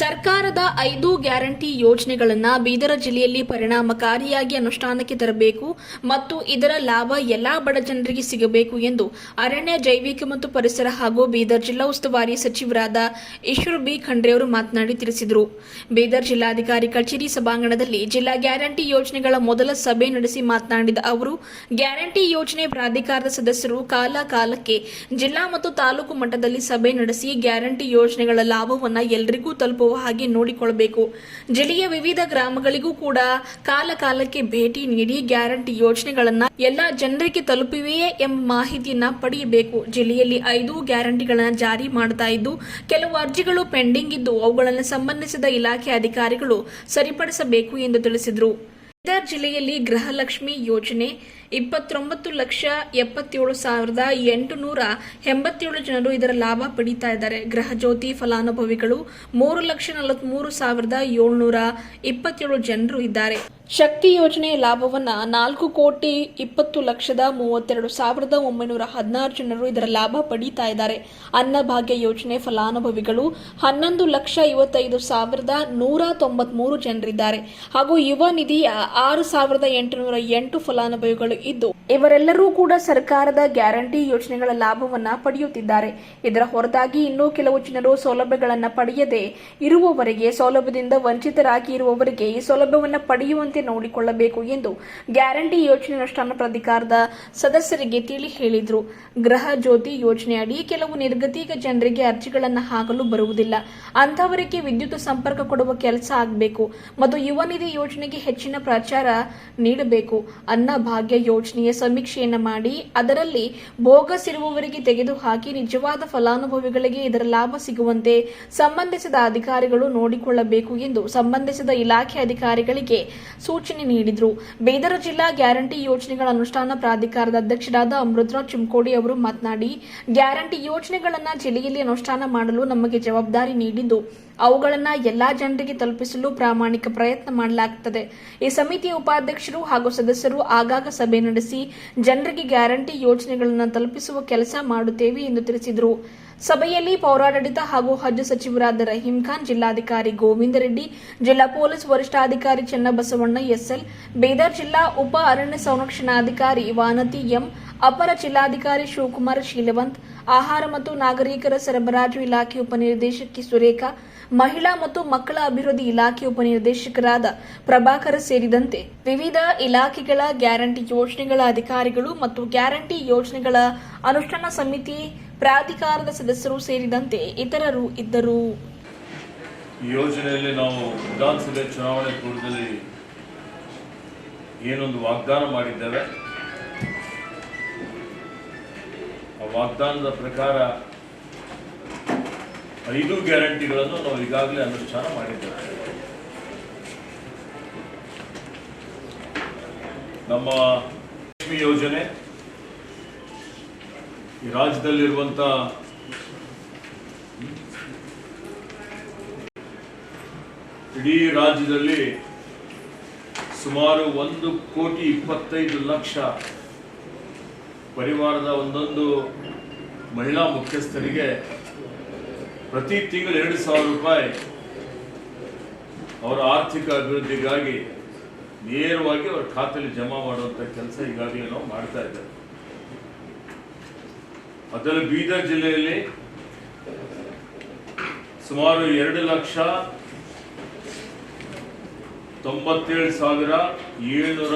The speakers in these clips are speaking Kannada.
ಸರ್ಕಾರದ ಐದು ಗ್ಯಾರಂಟಿ ಯೋಜನೆಗಳನ್ನು ಬೀದರ ಜಿಲ್ಲೆಯಲ್ಲಿ ಪರಿಣಾಮಕಾರಿಯಾಗಿ ಅನುಷ್ಠಾನಕ್ಕೆ ತರಬೇಕು ಮತ್ತು ಇದರ ಲಾಭ ಎಲ್ಲಾ ಬಡ ಜನರಿಗೆ ಸಿಗಬೇಕು ಎಂದು ಅರಣ್ಯ ಜೈವಿಕ ಮತ್ತು ಪರಿಸರ ಹಾಗೂ ಬೀದರ್ ಜಿಲ್ಲಾ ಉಸ್ತುವಾರಿ ಸಚಿವರಾದ ಈಶ್ವರ್ ಬಿ ಖಂಡ್ರೆ ಅವರು ಮಾತನಾಡಿ ತಿಳಿಸಿದರು. ಬೀದರ್ ಜಿಲ್ಲಾಧಿಕಾರಿ ಕಚೇರಿ ಸಭಾಂಗಣದಲ್ಲಿ ಜಿಲ್ಲಾ ಗ್ಯಾರಂಟಿ ಯೋಜನೆಗಳ ಮೊದಲ ಸಭೆ ನಡೆಸಿ ಮಾತನಾಡಿದ ಅವರು, ಗ್ಯಾರಂಟಿ ಯೋಜನೆ ಪ್ರಾಧಿಕಾರದ ಸದಸ್ಯರು ಕಾಲ ಕಾಲಕ್ಕೆ ಜಿಲ್ಲಾ ಮತ್ತು ತಾಲೂಕು ಮಟ್ಟದಲ್ಲಿ ಸಭೆ ನಡೆಸಿ ಗ್ಯಾರಂಟಿ ಯೋಜನೆಗಳ ಲಾಭವನ್ನು ಎಲ್ಲರಿಗೂ ಹಾಗೆ ನೋಡಿಕೊಳ್ಳಬೇಕು. ಜಿಲ್ಲೆಯ ವಿವಿಧ ಗ್ರಾಮಗಳಿಗೂ ಕೂಡ ಕಾಲ ಕಾಲಕ್ಕೆ ಭೇಟಿ ನೀಡಿ ಗ್ಯಾರಂಟಿ ಯೋಜನೆಗಳನ್ನ ಎಲ್ಲಾ ಜನರಿಗೆ ತಲುಪಿವೆಯೇ ಎಂಬ ಮಾಹಿತಿಯನ್ನ ಪಡೆಯಬೇಕು. ಜಿಲ್ಲೆಯಲ್ಲಿ ಐದು ಗ್ಯಾರಂಟಿಗಳನ್ನ ಜಾರಿ ಮಾಡ್ತಾ ಇದ್ದು, ಕೆಲವು ಅರ್ಜಿಗಳು ಪೆಂಡಿಂಗ್ ಇದ್ದು ಅವುಗಳನ್ನು ಸಂಬಂಧಿಸಿದ ಇಲಾಖೆ ಅಧಿಕಾರಿಗಳು ಸರಿಪಡಿಸಬೇಕು ಎಂದು ತಿಳಿಸಿದರು. ಬೀದರ್ ಜಿಲ್ಲೆಯಲ್ಲಿ ಗೃಹಲಕ್ಷ್ಮಿ ಯೋಜನೆ, ಇಪ್ಪತ್ತೊಂಬತ್ತು ಲಕ್ಷ ಎಪ್ಪತ್ತೇಳು ಸಾವಿರದ ಎಂಟುನೂರ ಎಂಬತ್ತೇಳು ಜನರು ಇದರ ಲಾಭ ಪಡೀತಾ ಇದ್ದಾರೆ. ಗೃಹಜ್ಯೋತಿ ಫಲಾನುಭವಿಗಳು ಮೂರು ಲಕ್ಷ ನಲವತ್ಮೂರು ಸಾವಿರದ ಏಳ್ನೂರ ಇಪ್ಪತ್ತೇಳು ಜನರು ಇದ್ದಾರೆ. ಶಕ್ತಿ ಯೋಜನೆ ಲಾಭವನ್ನ ನಾಲ್ಕು ಕೋಟಿ ಇಪ್ಪತ್ತು ಲಕ್ಷದ ಮೂವತ್ತೆರಡು ಸಾವಿರದ ಒಂಬೈನೂರ ಹದಿನಾರು ಜನರು ಇದರ ಲಾಭ ಪಡೀತಾ ಇದ್ದಾರೆ. ಅನ್ನಭಾಗ್ಯ ಯೋಜನೆ ಫಲಾನುಭವಿಗಳು ಹನ್ನೊಂದು ಲಕ್ಷ ಐವತ್ತೈದು ಸಾವಿರದ ನೂರ ತೊಂಬತ್ಮೂರು ಜನರಿದ್ದಾರೆ. ಹಾಗೂ ಯುವ ನಿಧಿ ಆರು ಸಾವಿರದ ಎಂಟುನೂರ ಎಂಟು ಫಲಾನುಭವಿಗಳು ಇದ್ದು, ಇವರೆಲ್ಲರೂ ಕೂಡ ಸರ್ಕಾರದ ಗ್ಯಾರಂಟಿ ಯೋಜನೆಗಳ ಲಾಭವನ್ನ ಪಡೆಯುತ್ತಿದ್ದಾರೆ. ಇದರ ಹೊರತಾಗಿ ಇನ್ನೂ ಕೆಲವು ಜನರು ಸೌಲಭ್ಯಗಳನ್ನು ಪಡೆಯದೆ ಇರುವವರಿಗೆ, ಸೌಲಭ್ಯದಿಂದ ವಂಚಿತರಾಗಿ ಇರುವವರಿಗೆ ಈ ಸೌಲಭ್ಯವನ್ನು ಪಡೆಯುವಂತೆ ನೋಡಿಕೊಳ್ಳಬೇಕು ಎಂದು ಗ್ಯಾರಂಟಿ ಯೋಜನೆ ಅನುಷ್ಠಾನ ಪ್ರಾಧಿಕಾರದ ಸದಸ್ಯರಿಗೆ ತಿಳಿ ಹೇಳಿದರು. ಗೃಹ ಜ್ಯೋತಿ ಯೋಜನೆಯಡಿ ಕೆಲವು ನಿರ್ಗತಿಕ ಜನರಿಗೆ ಅರ್ಜಿಗಳನ್ನು ಹಾಕಲು ಬರುವುದಿಲ್ಲ. ಅಂತಹವರಿಗೆ ವಿದ್ಯುತ್ ಸಂಪರ್ಕ ಕೊಡುವ ಕೆಲಸ ಆಗಬೇಕು. ಮತ್ತು ಯುವ ನಿಧಿ ಯೋಜನೆಗೆ ಹೆಚ್ಚಿನ ಪ್ರಚಾರ ನೀಡಬೇಕು. ಅನ್ನ ಭಾಗ್ಯ ಯೋಜನೆಯ ಸಮೀಕ್ಷೆಯನ್ನು ಮಾಡಿ, ಅದರಲ್ಲಿ ಬೋಗಸ್ ಇರುವವರಿಗೆ ತೆಗೆದುಹಾಕಿ ನಿಜವಾದ ಫಲಾನುಭವಿಗಳಿಗೆ ಇದರ ಲಾಭ ಸಿಗುವಂತೆ ಸಂಬಂಧಿಸಿದ ಅಧಿಕಾರಿಗಳು ನೋಡಿಕೊಳ್ಳಬೇಕು ಎಂದು ಸಂಬಂಧಿಸಿದ ಇಲಾಖೆ ಅಧಿಕಾರಿಗಳಿಗೆ ನೀಡಿದರು. ಬೀದರ ಜಿಲ್ಲಾ ಗ್ಯಾರಂಟಿ ಯೋಜನೆಗಳ ಅನುಷ್ಠಾನ ಪ್ರಾಧಿಕಾರದ ಅಧ್ಯಕ್ಷರಾದ ಅಮೃತರಾವ್ ಚಿಮ್ಕೋಡಿ ಅವರು ಮಾತನಾಡಿ, ಗ್ಯಾರಂಟಿ ಯೋಜನೆಗಳನ್ನು ಜಿಲ್ಲೆಯಲ್ಲಿ ಅನುಷ್ಠಾನ ಮಾಡಲು ನಮಗೆ ಜವಾಬ್ದಾರಿ ನೀಡಿದ್ದು, ಅವುಗಳನ್ನು ಎಲ್ಲಾ ಜನರಿಗೆ ತಲುಪಿಸಲು ಪ್ರಾಮಾಣಿಕ ಪ್ರಯತ್ನ ಮಾಡಲಾಗುತ್ತದೆ ಈ ಸಮಿತಿಯ ಉಪಾಧ್ಯಕ್ಷರು ಹಾಗೂ ಸದಸ್ಯರು ಆಗಾಗ ಸಭೆ ನಡೆಸಿ, ಜನರಿಗೆ ಗ್ಯಾರಂಟಿ ಯೋಜನೆಗಳನ್ನು ತಲುಪಿಸುವ ಕೆಲಸ ಮಾಡುತ್ತೇವೆ ಎಂದು ತಿಳಿಸಿದರು. ಸಭೆಯಲ್ಲಿ ಪೌರಾಡಳಿತ ಹಾಗೂ ಹಜ್ ಸಚಿವರಾದ ರಹೀಂ ಖಾನ್, ಜಿಲ್ಲಾಧಿಕಾರಿ ಗೋವಿಂದ ರೆಡ್ಡಿ, ಜಿಲ್ಲಾ ಪೊಲೀಸ್ ವರಿಷ್ಠಾಧಿಕಾರಿ ಚನ್ನಬಸವಣ್ಣ, ಎಸ್ಎಲ್, ಬೀದರ್ ಜಿಲ್ಲಾ ಉಪ ಅರಣ್ಯ ಸಂರಕ್ಷಣಾಧಿಕಾರಿ ವಾನತಿ ಎಂ, ಅಪರ ಜಿಲ್ಲಾಧಿಕಾರಿ ಶಿವಕುಮಾರ್ ಶೀಲವಂತ್, ಆಹಾರ ಮತ್ತು ನಾಗರಿಕರ ಸರಬರಾಜು ಇಲಾಖೆ ಉಪನಿರ್ದೇಶಕಿ ಸುರೇಖಾ, ಮಹಿಳಾ ಮತ್ತು ಮಕ್ಕಳ ಅಭಿವೃದ್ಧಿ ಇಲಾಖೆ ಉಪನಿರ್ದೇಶಕರಾದ ಪ್ರಭಾಕರ್ ಸೇರಿದಂತೆ ವಿವಿಧ ಇಲಾಖೆಗಳ ಗ್ಯಾರಂಟಿ ಯೋಜನೆಗಳ ಅಧಿಕಾರಿಗಳು ಮತ್ತು ಗ್ಯಾರಂಟಿ ಯೋಜನೆಗಳ ಅನುಷ್ಠಾನ ಸಮಿತಿ ಪ್ರಾಧಿಕಾರದ ಸದಸ್ಯರು ಸೇರಿದಂತೆ ಇತರರು ಇದ್ದರು. ಯೋಜನೆಯಲ್ಲಿ ನಾವು ವಿಧಾನಸಭೆ ಚುನಾವಣೆ ಪೂರ್ವದಲ್ಲಿ ಏನೊಂದು ವಾಗ್ದಾನ ಮಾಡಿದ್ದೇವೆ. ಆ ವಾಗ್ದಾನದ ಪ್ರಕಾರ ಐದು ಗ್ಯಾರಂಟಿಗಳನ್ನು ನಾವು ಈಗಾಗಲೇ ಅನುಷ್ಠಾನ ಮಾಡಿದ್ದೇವೆ. ನಮ್ಮ ಲಕ್ಷ್ಮಿ ಯೋಜನೆ ಈ ರಾಜ್ಯದಲ್ಲಿರುವಂಥ ಇಡೀ ರಾಜ್ಯದಲ್ಲಿ ಸುಮಾರು ಒಂದು ಕೋಟಿ ಇಪ್ಪತ್ತೈದು ಲಕ್ಷ ಪರಿವಾರದ ಒಂದೊಂದು ಮಹಿಳಾ ಮುಖ್ಯಸ್ಥರಿಗೆ ಪ್ರತಿ ತಿಂಗಳು ಎರಡು ಸಾವಿರ ರೂಪಾಯಿ ಅವರ ಆರ್ಥಿಕ ಅಭಿವೃದ್ಧಿಗಾಗಿ ನೇರವಾಗಿ ಅವರ ಖಾತೆಯಲ್ಲಿ ಜಮಾ ಮಾಡುವಂಥ ಕೆಲಸ ಈಗಾಗಲೇ ನಾವು ಮಾಡ್ತಾ ಇದ್ದೇವೆ. ಅದರಲ್ಲಿ ಬೀದರ್ ಜಿಲ್ಲೆಯಲ್ಲಿ ಸುಮಾರು ಎರಡು ಲಕ್ಷ ತೊಂಬತ್ತೇಳು ಸಾವಿರ ಏಳ್ನೂರ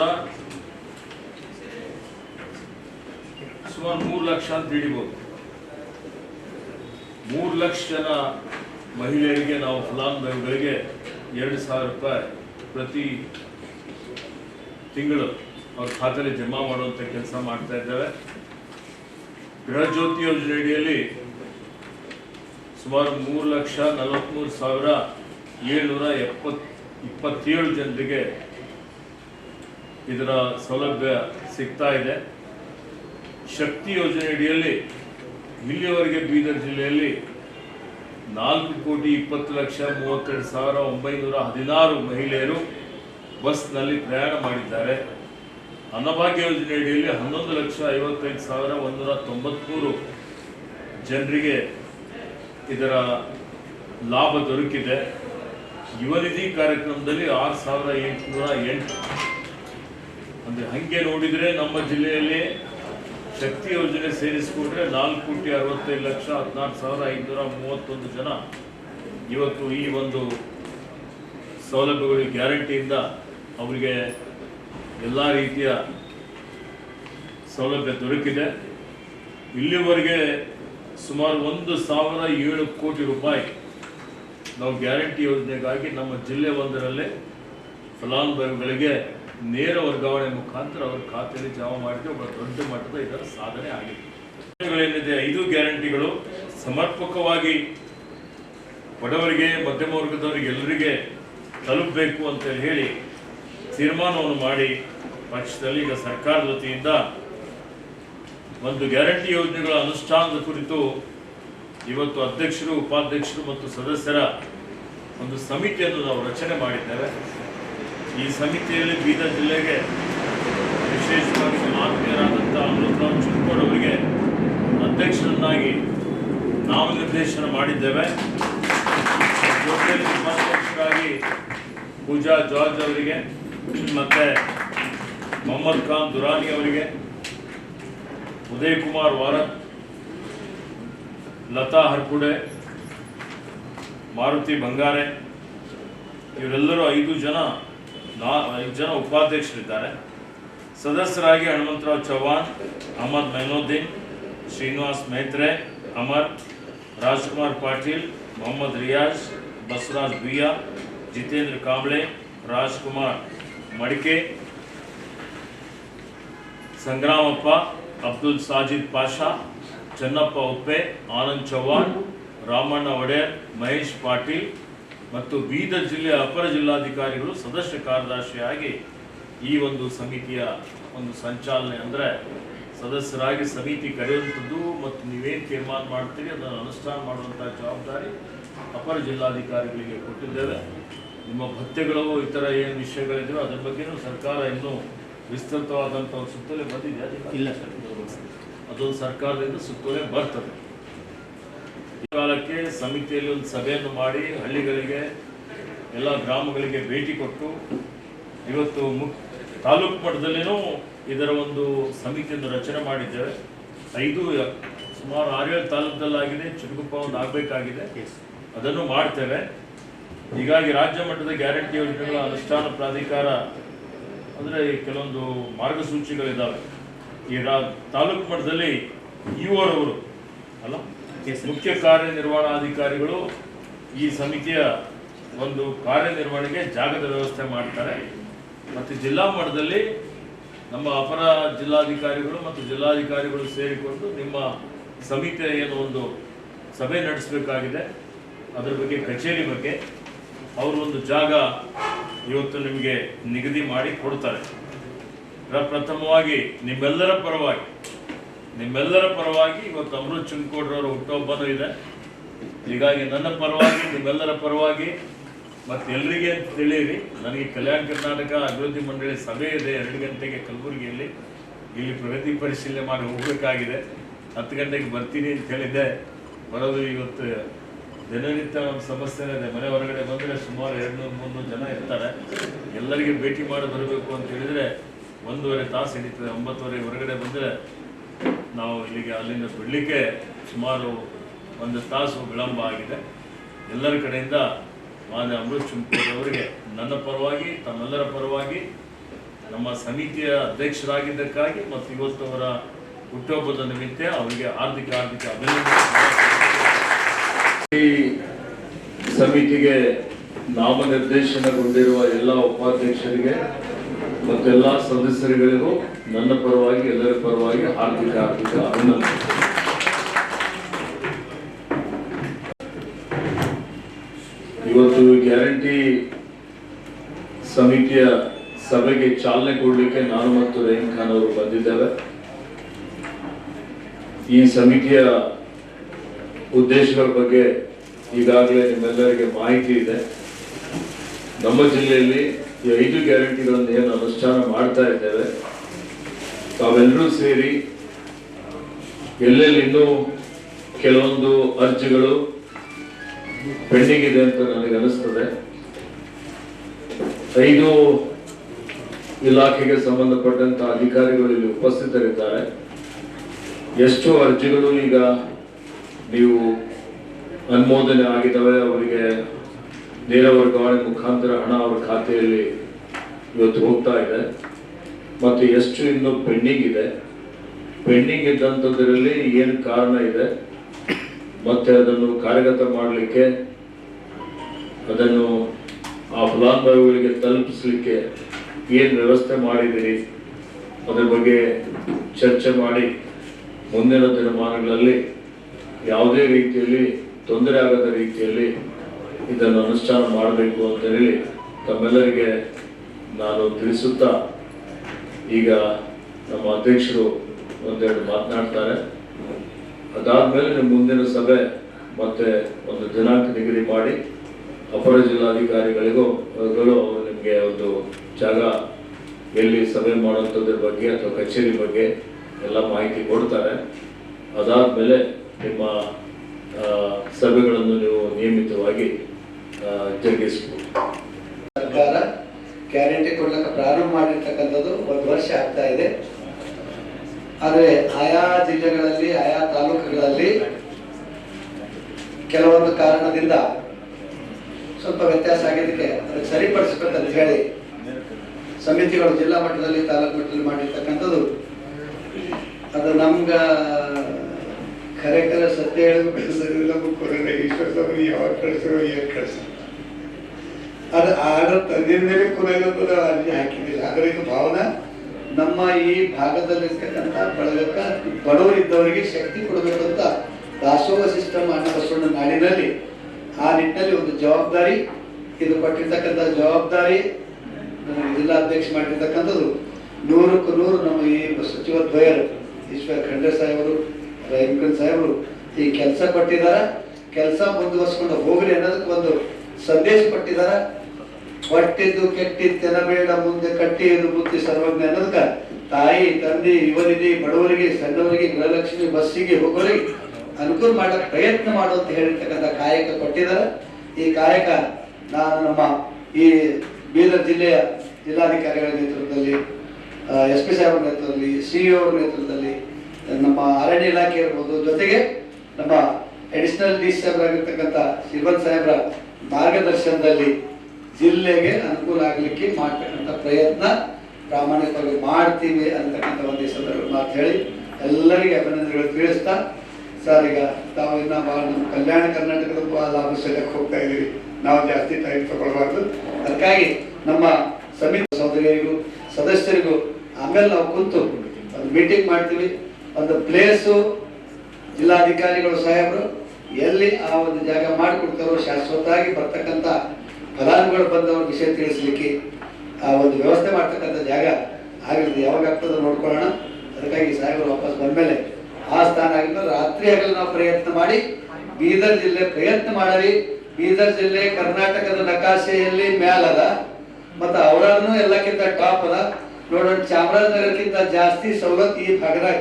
ಸುಮಾರು ಮೂರು ಲಕ್ಷ ಅಂತ ಹಿಡಿಬೋದು. ಮೂರು ಲಕ್ಷ ಜನ ಮಹಿಳೆಯರಿಗೆ ನಾವು ಫಲಾನುಭವಿಗಳಿಗೆ ಎರಡು ಸಾವಿರ ರೂಪಾಯಿ ಪ್ರತಿ ತಿಂಗಳು ಅವ್ರ ಖಾತೆಯಲ್ಲಿ ಜಮಾ ಮಾಡುವಂಥ ಕೆಲಸ ಮಾಡ್ತಾ ಇದ್ದೇವೆ. ಗೃಹ ಯೋಜನೆಯಡಿಯಲ್ಲಿ ಸುಮಾರು ಮೂರು ಲಕ್ಷ ನಲವತ್ತ್ಮೂರು ಸಾವಿರ ಏಳ್ನೂರ ಎಪ್ಪತ್, ಇಪ್ಪತ್ತೇಳು ಜನರಿಗೆ ಇದರ ಸೌಲಭ್ಯ ಸಿಗ್ತಾ ಇದೆ. ಶಕ್ತಿ ಯೋಜನೆಯಡಿಯಲ್ಲಿ ಇಲ್ಲಿಯವರೆಗೆ ಬೀದರ್ ಜಿಲ್ಲೆಯಲ್ಲಿ ನಾಲ್ಕು ಕೋಟಿ ಇಪ್ಪತ್ತು ಲಕ್ಷ ಮೂವತ್ತೆರಡು ಸಾವಿರ ಒಂಬೈನೂರ ಹದಿನಾರು ಮಹಿಳೆಯರು ಬಸ್ನಲ್ಲಿ ಪ್ರಯಾಣ ಮಾಡಿದ್ದಾರೆ. ಅನ್ನಭಾಗ್ಯ ಯೋಜನೆ ಅಡಿಯಲ್ಲಿ ಹನ್ನೊಂದು ಲಕ್ಷ ಐವತ್ತೈದು ಸಾವಿರ ಒಂದೂರ ತೊಂಬತ್ಮೂರು ಜನರಿಗೆ ಇದರ ಲಾಭ ದೊರಕಿದೆ. ಯುವ ನಿಧಿ ಕಾರ್ಯಕ್ರಮದಲ್ಲಿ ಆರು ಸಾವಿರ ಎಂಟುನೂರ ಎಂಟು. ಅಂದರೆ ಹಂಗೆ ನೋಡಿದರೆ ನಮ್ಮ ಜಿಲ್ಲೆಯಲ್ಲಿ ಶಕ್ತಿ ಯೋಜನೆ ಸೇರಿಸಿಕೊಂಡ್ರೆ ನಾಲ್ಕು ಕೋಟಿ ಅರವತ್ತೈದು ಲಕ್ಷ ಹದಿನಾರು ಸಾವಿರ ಐನೂರ ಮೂವತ್ತೊಂದು ಜನ ಇವತ್ತು ಈ ಒಂದು ಸೌಲಭ್ಯಗಳು ಗ್ಯಾರಂಟಿಯಿಂದ ಅವರಿಗೆ ಎಲ್ಲ ರೀತಿಯ ಸೌಲಭ್ಯ ದೊರಕಿದೆ. ಇಲ್ಲಿವರೆಗೆ ಸುಮಾರು ಒಂದು ಸಾವಿರ ಏಳು ಕೋಟಿ ರೂಪಾಯಿ ನಾವು ಗ್ಯಾರಂಟಿ ಯೋಜನೆಗಾಗಿ ನಮ್ಮ ಜಿಲ್ಲೆ ಒಂದರಲ್ಲೇ ಫಲಾನುಭವಿಗಳಿಗೆ ನೇರ ವರ್ಗಾವಣೆ ಮುಖಾಂತರ ಅವರ ಖಾತೆಯಲ್ಲಿ ಜಮಾ ಮಾಡಿದ್ರೆ ಒಬ್ಬ ದೊಡ್ಡ ಮಟ್ಟದ ಇದರ ಸಾಧನೆ ಆಗಿದೆ. ಯೋಜನೆಗಳೇನಿದೆ ಐದು ಗ್ಯಾರಂಟಿಗಳು. ಸಮರ್ಪಕವಾಗಿ ಬಡವರಿಗೆ, ಮಧ್ಯಮ ವರ್ಗದವರಿಗೆ, ಎಲ್ಲರಿಗೆ ತಲುಪಬೇಕು ಅಂತ ಹೇಳಿ ತೀರ್ಮಾನವನ್ನು ಮಾಡಿ ಪಕ್ಷದಲ್ಲಿ ಈಗ ಸರ್ಕಾರದ ವತಿಯಿಂದ ಒಂದು ಗ್ಯಾರಂಟಿ ಯೋಜನೆಗಳ ಅನುಷ್ಠಾನದ ಕುರಿತು ಇವತ್ತು ಅಧ್ಯಕ್ಷರು, ಉಪಾಧ್ಯಕ್ಷರು ಮತ್ತು ಸದಸ್ಯರ ಒಂದು ಸಮಿತಿಯನ್ನು ನಾವು ರಚನೆ ಮಾಡಿದ್ದೇವೆ. ಈ ಸಮಿತಿಯಲ್ಲಿ ಬೀದರ್ ಜಿಲ್ಲೆಗೆ ವಿಶೇಷವಾಗಿ ಆತ್ಮೀಯರಾದಂಥ ಅಮೃತರಾವ್ ಚಿಕ್ಕೋಡ್ ಅವರಿಗೆ ಅಧ್ಯಕ್ಷರನ್ನಾಗಿ ನಾಮನಿರ್ದೇಶನ ಮಾಡಿದ್ದೇವೆ. ಜೊತೆಯಲ್ಲಿ ಉಪಾಧ್ಯಕ್ಷರಾಗಿ ಪೂಜಾ ಜಾರ್ಜ್ ಅವರಿಗೆ ಮತ್ತೆ ಮೊಹಮ್ಮದ್ ಖಾನ್ ದುರಾನಿ ಅವರಿಗೆ ಉದಯ್ ಕುಮಾರ್ ವಾರತ್ ಲತಾ ಹರ್ಕುಡೆ, ಮಾರುತಿ ಬಂಗಾರೆ, ಇವರೆಲ್ಲರೂ ಐದು ಜನ, ನಾ, ಐದು ಜನ ಉಪಾಧ್ಯಕ್ಷರಿದ್ದಾರೆ. ಸದಸ್ಯರಾಗಿ ಹನುಮಂತರಾವ್ ಚೌಹಾಣ್, ಅಹಮದ್ ಮೈನುದ್ದೀನ್, ಶ್ರೀನಿವಾಸ್ ಮೇತ್ರೆ, ಅಮರ್, ರಾಜ್ಕುಮಾರ್ ಪಾಟೀಲ್, ಮೊಹಮ್ಮದ್ ರಿಯಾಜ್, ಬಸವರಾಜ್ ಬಿಯಾ ಜಿತೇಂದ್ರ ಕಾಂಬ್ಳೆ, ರಾಜ್ಕುಮಾರ್ ಮಡಿಕೆ, ಸಂಗ್ರಾಮಪ್ಪ, ಅಬ್ದುಲ್ ಸಾಜಿದ್ ಪಾಷಾ, ಚನ್ನಪ್ಪ ಉಪ್ಪೆ, ಆನಂದ್ ಚೌಹಾಣ್, ರಾಮಣ್ಣ ಒಡೆಯರ್, ಮಹೇಶ್ ಪಾಟೀಲ್ ಮತ್ತು ಬೀದರ್ ಜಿಲ್ಲೆಯ ಅಪರ ಜಿಲ್ಲಾಧಿಕಾರಿಗಳು ಸದಸ್ಯ ಕಾರ್ಯದರ್ಶಿಯಾಗಿ ಈ ಒಂದು ಸಮಿತಿಯ ಒಂದು ಸಂಚಾಲನೆ ಅಂದರೆ ಸದಸ್ಯರಾಗಿ ಸಮಿತಿ ಕರೆಯುವಂಥದ್ದು ಮತ್ತು ನೀವೇನು ತೀರ್ಮಾನ ಮಾಡ್ತೀರಿ ಅದನ್ನು ಅನುಷ್ಠಾನ ಮಾಡುವಂಥ ಜವಾಬ್ದಾರಿ ಅಪರ ಜಿಲ್ಲಾಧಿಕಾರಿಗಳಿಗೆ ಕೊಟ್ಟಿದ್ದೇವೆ. ನಿಮ್ಮ ಹತ್ಯೆಗಳವು ಈ ಥರ ಏನು ವಿಷಯಗಳಿದೆಯೋ ಅದ್ರ ಬಗ್ಗೆನೂ ಸರ್ಕಾರ ಇನ್ನೂ ವಿಸ್ತೃತವಾದಂಥ ಒಂದು ಸುತ್ತೋಲೆ ಬಂದಿದೆ. ಇಲ್ಲ. ಸರ್ ಅದೊಂದು ಸರ್ಕಾರದಿಂದ ಸುತ್ತೋಲೆ ಬರ್ತದೆ. ಈ ಕಾಲಕ್ಕೆ ಸಮಿತಿಯಲ್ಲಿ ಒಂದು ಸಭೆಯನ್ನು ಮಾಡಿ ಹಳ್ಳಿಗಳಿಗೆ ಎಲ್ಲ ಗ್ರಾಮಗಳಿಗೆ ಭೇಟಿ ಕೊಟ್ಟು ಇವತ್ತು ಮುಕ್ ತಾಲೂಕು ಮಟ್ಟದಲ್ಲಿನೂ ಇದರ ಒಂದು ಸಮಿತಿಯನ್ನು ರಚನೆ ಮಾಡಿದ್ದೇವೆ. ಐದು ಸುಮಾರು ಆರೇಳು ತಾಲೂಕದಲ್ಲಾಗಿದೆ. ಚಿರುಗುಪ್ಪ ಒಂದು ಆಗಬೇಕಾಗಿದೆ. ಅದನ್ನು ಮಾಡ್ತೇವೆ. ಹೀಗಾಗಿ ರಾಜ್ಯ ಮಟ್ಟದ ಗ್ಯಾರಂಟಿ ಯೋಜನೆಗಳ ಅನುಷ್ಠಾನ ಪ್ರಾಧಿಕಾರ ಅಂದರೆ ಕೆಲವೊಂದು ಮಾರ್ಗಸೂಚಿಗಳಿದ್ದಾವೆ ಈ ರಾ ತಾಲೂಕು ಮಟ್ಟದಲ್ಲಿ ಇವರವರು ಅಲ್ಲ. ಮುಖ್ಯ ಕಾರ್ಯನಿರ್ವಹಣಾಧಿಕಾರಿಗಳು ಈ ಸಮಿತಿಯ ಒಂದು ಕಾರ್ಯನಿರ್ವಹಣೆಗೆ ಜಾಗದ ವ್ಯವಸ್ಥೆ ಮಾಡ್ತಾರೆ. ಮತ್ತು ಜಿಲ್ಲಾ ಮಟ್ಟದಲ್ಲಿ ನಮ್ಮ ಅಪರ ಜಿಲ್ಲಾಧಿಕಾರಿಗಳು ಮತ್ತು ಜಿಲ್ಲಾಧಿಕಾರಿಗಳು ಸೇರಿಕೊಂಡು ನಿಮ್ಮ ಸಮಿತಿಯ ಏನು ಒಂದು ಸಭೆ ನಡೆಸಬೇಕಾಗಿದೆ. ಅದರ ಬಗ್ಗೆ ಕಚೇರಿ ಬಗ್ಗೆ. ಅವರು ಒಂದು ಜಾಗ ಇವತ್ತು ನಿಮಗೆ ನಿಗದಿ ಮಾಡಿ ಕೊಡ್ತಾರೆ. ಪ್ರ- ಪ್ರಥಮವಾಗಿ ನಿಮ್ಮೆಲ್ಲರ ಪರವಾಗಿ ನಿಮ್ಮೆಲ್ಲರ ಪರವಾಗಿ ಇವತ್ತು ಅಮೃತ್ ಚಿಂಕೋಡ್ರವರ ಹುಟ್ಟುಹಬ್ಬನೂ ಇದೆ. ಹೀಗಾಗಿ ನನ್ನ ಪರವಾಗಿ, ನಿಮ್ಮೆಲ್ಲರ ಪರವಾಗಿ ಮತ್ತೆ ಎಲ್ರಿಗೆ ಅಂತ ತಿಳಿಯಿರಿ. ನನಗೆ ಕಲ್ಯಾಣ ಕರ್ನಾಟಕ ಅಭಿವೃದ್ಧಿ ಮಂಡಳಿ ಸಭೆ ಇದೆ ಎರಡು ಗಂಟೆಗೆ ಕಲಬುರಗಿಯಲ್ಲಿ. ಇಲ್ಲಿ ಪ್ರಗತಿ ಪರಿಶೀಲನೆ ಮಾಡಿ ಹೋಗಬೇಕಾಗಿದೆ. ಹತ್ತು ಗಂಟೆಗೆ ಬರ್ತೀನಿ ಅಂತ ಹೇಳಿದ್ದೆ. ಬರೋದು ಇವತ್ತು ದಿನನಿತ್ಯ ಒಂದು ಸಮಸ್ಯೆನೇ ಇದೆ. ಮನೆ ಹೊರಗಡೆ ಬಂದರೆ ಸುಮಾರು ಎರಡು ನೂರು ಮುನ್ನೂರು ಜನ ಇರ್ತಾರೆ. ಎಲ್ಲರಿಗೆ ಭೇಟಿ ಮಾಡಿ ಬರಬೇಕು ಅಂತ ಹೇಳಿದರೆ ಒಂದೂವರೆ ತಾಸು ಹಿಡಿತದೆ. ಒಂಬತ್ತುವರೆ ಹೊರಗಡೆ ಬಂದರೆ ನಾವು ಇಲ್ಲಿಗೆ ಅಲ್ಲಿಂದ ಬಿಡಲಿಕ್ಕೆ ಸುಮಾರು ಒಂದು ತಾಸು ವಿಳಂಬ ಆಗಿದೆ. ಎಲ್ಲರ ಕಡೆಯಿಂದ ಮಾನ್ಯ ಅಮೃತ್ ಚುಂಕೋಡ್ ಅವರಿಗೆ ನನ್ನ ಪರವಾಗಿ, ತಮ್ಮೆಲ್ಲರ ಪರವಾಗಿ, ನಮ್ಮ ಸಮಿತಿಯ ಅಧ್ಯಕ್ಷರಾಗಿದ್ದಕ್ಕಾಗಿ ಮತ್ತು ಇವತ್ತು ಅವರ ಹುಟ್ಟುಹಬ್ಬದ ನಿಮಿತ್ತ ಅವರಿಗೆ ಆರ್ಥಿಕ ಆರ್ಥಿಕ ಅಭಿನಂದನೆ ಈ ಸಮಿತಿಗೆ ನಾಮನಿರ್ದೇಶನಗೊಂಡಿರುವ ಎಲ್ಲ ಉಪಾಧ್ಯಕ್ಷರಿಗೆ ಮತ್ತೆಲ್ಲ ಸದಸ್ಯರುಗಳಿಗೂ ನನ್ನ ಪರವಾಗಿ, ಎಲ್ಲರ ಪರವಾಗಿ ಹಾರ್ದಿಕ ಹಾರ್ದಿಕ ಅಭಿನಂದನೆ. ಇವತ್ತು ಗ್ಯಾರಂಟಿ ಸಮಿತಿಯ ಸಭೆಗೆ ಚಾಲನೆ ಕೊಡಲಿಕ್ಕೆ ನಾನು ಮತ್ತು ರಹೀಂ ಖಾನ್ ಅವರು ಬಂದಿದ್ದೇವೆ. ಈ ಸಮಿತಿಯ ಉದ್ದೇಶಗಳ ಬಗ್ಗೆ ಈಗಾಗಲೇ ನಿಮ್ಮೆಲ್ಲರಿಗೆ ಮಾಹಿತಿ ಇದೆ. ನಮ್ಮ ಜಿಲ್ಲೆಯಲ್ಲಿ ಈ ಐದು ಗ್ಯಾರಂಟಿಗಳನ್ನು ಏನು ಅನುಷ್ಠಾನ ಮಾಡ್ತಾ ಇದ್ದೇವೆ. ತಾವೆಲ್ಲರೂ ಸೇರಿ ಎಲ್ಲೆಲ್ಲಿ ಇನ್ನೂ ಕೆಲವೊಂದು ಅರ್ಜಿಗಳು ಪೆಂಡಿಂಗ್ ಇದೆ ಅಂತ ನನಗೆ ಅನಿಸ್ತದೆ. ಐದು ಇಲಾಖೆಗೆ ಸಂಬಂಧಪಟ್ಟಂತ ಅಧಿಕಾರಿಗಳು ಇಲ್ಲಿ ಉಪಸ್ಥಿತರಿದ್ದಾರೆ. ಎಷ್ಟು ಅರ್ಜಿಗಳು ಈಗ ನೀವು ಅನುಮೋದನೆ ಆಗಿದ್ದಾವೆ ಅವರಿಗೆ ನೇರ ವರ್ಗಾವಣೆ ಮುಖಾಂತರ ಹಣ ಅವರ ಖಾತೆಯಲ್ಲಿ ಇವತ್ತು ಹೋಗ್ತಾ ಇದೆ. ಮತ್ತು ಎಷ್ಟು ಇನ್ನು ಪೆಂಡಿಂಗ್ ಇದೆ. ಪೆಂಡಿಂಗ್ ಇದ್ದಂಥದ್ರಲ್ಲಿ ಏನು ಕಾರಣ ಇದೆ. ಮತ್ತೆ ಅದನ್ನು ಕಾರ್ಯಗತ ಮಾಡಲಿಕ್ಕೆ, ಅದನ್ನು ಆ ಫಲಾನುಭವಿಗಳಿಗೆ ತಲುಪಿಸಲಿಕ್ಕೆ ಏನು ವ್ಯವಸ್ಥೆ ಮಾಡಿದ್ದೀರಿ, ಅದರ ಬಗ್ಗೆ ಚರ್ಚೆ ಮಾಡಿ ಮುಂದಿನ ದಿನಮಾನಗಳಲ್ಲಿ ಯಾವುದೇ ರೀತಿಯಲ್ಲಿ ತೊಂದರೆ ಆಗದ ರೀತಿಯಲ್ಲಿ ಇದನ್ನು ಅನುಷ್ಠಾನ ಮಾಡಬೇಕು ಅಂತ ಹೇಳಿ ತಮ್ಮೆಲ್ಲರಿಗೆ ನಾನು ತಿಳಿಸುತ್ತಾ ಈಗ ನಮ್ಮ ಅಧ್ಯಕ್ಷರು ಒಂದೆರಡು ಮಾತನಾಡ್ತಾರೆ. ಅದಾದ್ಮೇಲೆ ನಿಮ್ಮ ಮುಂದಿನ ಸಭೆ ಮತ್ತೆ ಒಂದು ದಿನಾಂಕ ನಿಗದಿ ಮಾಡಿ ಅಪರ ಜಿಲ್ಲಾಧಿಕಾರಿಗಳಿಗೂ ನಿಮಗೆ ಒಂದು ಜಾಗ ಎಲ್ಲಿ ಸಭೆ ಮಾಡುವಂಥದ್ರ ಬಗ್ಗೆ ಅಥವಾ ಕಚೇರಿ ಬಗ್ಗೆ ಎಲ್ಲ ಮಾಹಿತಿ ಕೊಡ್ತಾರೆ. ಅದಾದ್ಮೇಲೆ ನಿಮ್ಮ ಸಭೆಗಳನ್ನು ನೀವು ನಿಯಮಿತವಾಗಿ ಜರುಗಿಸಬಹುದು. ಸರ್ಕಾರ ಗ್ಯಾರಂಟಿ ಕೊಡ್ಲಿಕ್ಕೆ ಪ್ರಾರಂಭ ಮಾಡಿರ್ತಕ್ಕಂಥದ್ದು ಒಂದು ವರ್ಷ ಆಗ್ತಾ ಇದೆ. ಆದರೆ ಆಯಾ ಜಿಲ್ಲೆಗಳಲ್ಲಿ, ಆಯಾ ತಾಲೂಕುಗಳಲ್ಲಿ ಕೆಲವೊಂದು ಕಾರಣದಿಂದ ಸ್ವಲ್ಪ ವ್ಯತ್ಯಾಸ ಆಗಿದ್ದಕ್ಕೆ ಅದಕ್ಕೆ ಸರಿಪಡಿಸ್ಬೇಕಂತ ಹೇಳಿ ಸಮಿತಿಗಳು ಜಿಲ್ಲಾ ಮಟ್ಟದಲ್ಲಿ, ತಾಲೂಕು ಮಟ್ಟದಲ್ಲಿ ಮಾಡಿರ್ತಕ್ಕಂಥದ್ದು. ಅದು ನಮ್ಗ ಖರೆ ಖರೆ ಸತ್ಯ ಹೇಳಬೇಕು ಕೊರೋನಾ ಈಶ್ವರ ಸ್ವಾಮಿ ಯಾವಾಗ ಕಳಿಸಿರೋ, ಏನು ಕಳಿಸಿರೋ ಅದು ಆರ್ಡರ್ ತಂದಿದ್ದೇನೆ ಕೊನೆಗೊಂದು ಅರ್ಜಿ ಹಾಕಿದ್ದಿಲ್ಲ. ಇದು ಭಾವನಾ, ನಮ್ಮ ಈ ಭಾಗದಲ್ಲಿರ್ತಕ್ಕಂಥ ಬಳಗಕ್ಕ ಬಡವರಿದ್ದವರಿಗೆ ಶಕ್ತಿ ಕೊಡಬೇಕಂತ ದಾಸೋಹ ಸಿಸ್ಟಮ್ ಅನ್ನ ಬಸವಣ್ಣ ನಾಡಿನಲ್ಲಿ ಆ ನಿಟ್ಟಿನಲ್ಲಿ ಒಂದು ಜವಾಬ್ದಾರಿ, ಇದು ಕೊಟ್ಟಿರ್ತಕ್ಕಂಥ ಜವಾಬ್ದಾರಿ ನಮ್ಮ ಜಿಲ್ಲಾಧ್ಯಕ್ಷ ಮಾಡಿರ್ತಕ್ಕಂಥದ್ದು. ನೂರಕ್ಕೂ ನೂರು ನಮ್ಮ ಈ ಸಚಿವ ದ್ವಯರು, ಈಶ್ವರ ಖಂಡ್ರೆ ಸಾಹೇಬರು ರವಿಕನ್ ಸಾಹೇಬರು, ಈ ಕೆಲಸ ಕೊಟ್ಟಿದ್ದಾರೆ ಕೆಲಸ ಮುಂದುವರ್ಸ್ಕೊಂಡು ಹೋಗ್ರಿ ಅನ್ನೋದಕ್ಕೆ ಒಂದು ಸಂದೇಶ ಕೊಟ್ಟಿದ್ದಾರೆ ಹೊಟ್ಟಿದ್ದು ಕೆಟ್ಟಿ ತೆನಬೇಡ ಮುಂದೆ ಕಟ್ಟಿ ಇದು ಬುದ್ಧಿ ಸರ್ವಜ್ಞ ಅನ್ನೋದಕ್ಕೆ ತಾಯಿ, ತಂದೆ ಇವರಿಗೆ ಬಡವರಿಗೆ, ಸಣ್ಣವರಿಗೆ, ಗೃಹಲಕ್ಷ್ಮಿ, ಬಸ್ಸಿಗೆ ಹೋಗೋರಿಗೆ ಅನುಕೂಲ ಮಾಡಕ್ ಪ್ರಯತ್ನ ಮಾಡು ಅಂತ ಹೇಳಿರ್ತಕ್ಕಂಥ ಕಾಯಕ ಕೊಟ್ಟಿದ್ದಾರೆ ಈ ಕಾಯಕ ನಾನು ನಮ್ಮ ಈ ಬೀದರ್ ಜಿಲ್ಲೆಯ ಜಿಲ್ಲಾಧಿಕಾರಿಗಳ ನೇತೃತ್ವದಲ್ಲಿ ಎಸ್ ಪಿ ಸಾಹೇಬ್ರ ನೇತೃತ್ವದಲ್ಲಿ ಸಿಇಒ ನೇತೃತ್ವದಲ್ಲಿ ನಮ್ಮ ಅರಣ್ಯ ಇಲಾಖೆ ಇರ್ಬೋದು, ಜೊತೆಗೆ ನಮ್ಮ ಅಡಿಷನಲ್ ಡಿ ಸಾಹೇಬ್ರಾಗಿರ್ತಕ್ಕಂಥ ಶಿವನ್ ಸಾಹೇಬ್ರ ಮಾರ್ಗದರ್ಶನದಲ್ಲಿ ಜಿಲ್ಲೆಗೆ ಅನುಕೂಲ ಆಗಲಿಕ್ಕೆ ಮಾಡ್ತಕ್ಕಂಥ ಪ್ರಯತ್ನ ಪ್ರಾಮಾಣಿಕವಾಗಿ ಮಾಡ್ತೀವಿ ಅಂತಕ್ಕಂಥ ಒಂದು ಸಂದರ್ಭ ಮಾತು ಹೇಳಿ ಎಲ್ಲರಿಗೆ ಅಭಿನಂದನೆಗಳು ತಿಳಿಸ್ತಾ, ಸರ್, ಈಗ ತಾವು ಇನ್ನ ಭಾಳ ನಮ್ಮ ಕಲ್ಯಾಣ ಕರ್ನಾಟಕದ ಭಾಳ ಸೆಲೆಕ್ಟ್ ಹೋಗ್ತಾ ಇದ್ದೀವಿ ನಾವು ಜಾಸ್ತಿ ಟೈಮ್ ತಗೊಳ್ಬಾರ್ದು. ಅದಕ್ಕಾಗಿ ನಮ್ಮ ಸಮಿತಿ ಸಹೋದರಿಯರಿಗೂ ಸದಸ್ಯರಿಗೂ ಆಮೇಲೆ ನಾವು ಕುಂತು ಒಂದು ಮೀಟಿಂಗ್ ಮಾಡ್ತೀವಿ. ಒಂದು ಪ್ಲೇಸು ಜಿಲ್ಲಾಧಿಕಾರಿಗಳು ಸಾಹೇಬರು ಎಲ್ಲಿ ಆ ಒಂದು ಜಾಗ ಮಾಡಿಕೊಡ್ತಾರೋ ಶಾಶ್ವತವಾಗಿ ಬರ್ತಕ್ಕಂಥ ಫಲಾನುಭವಿಗಳು ಬಂದವ್ರ ವಿಷಯ ತಿಳಿಸ್ಲಿಕ್ಕೆ ಆ ಒಂದು ವ್ಯವಸ್ಥೆ ಮಾಡ್ತಕ್ಕಂಥ ಜಾಗ ಆಗಿರ್ತದೆ ಯಾವಾಗ ಆಗ್ತದೆ ನೋಡ್ಕೊಳ್ಳೋಣ. ಅದಕ್ಕಾಗಿ ಸಾಹೇಬರು ವಾಪಸ್ ಬಂದ್ಮೇಲೆ ಆ ಸ್ಥಾನ ಆಗಿದ್ದು ರಾತ್ರಿ ಹಗಲು ನಾವು ಪ್ರಯತ್ನ ಮಾಡಿ ಬೀದರ್ ಜಿಲ್ಲೆ ಪ್ರಯತ್ನ ಮಾಡಲಿ. ಬೀದರ್ ಜಿಲ್ಲೆ ಕರ್ನಾಟಕದ ನಕಾಶೆಯಲ್ಲಿ ಮ್ಯಾಲದ, ಮತ್ತು ಅವರನ್ನು ಎಲ್ಲಕ್ಕಿಂತ ಟಾಪ್ ಅದ. ನೋಡೋಣ, ಚಾಮರಾಜನಗರಕ್ಕಿಂತ ಜಾಸ್ತಿ ಸವಲತ್ತು ಈ ಭಾಗದಾಗ.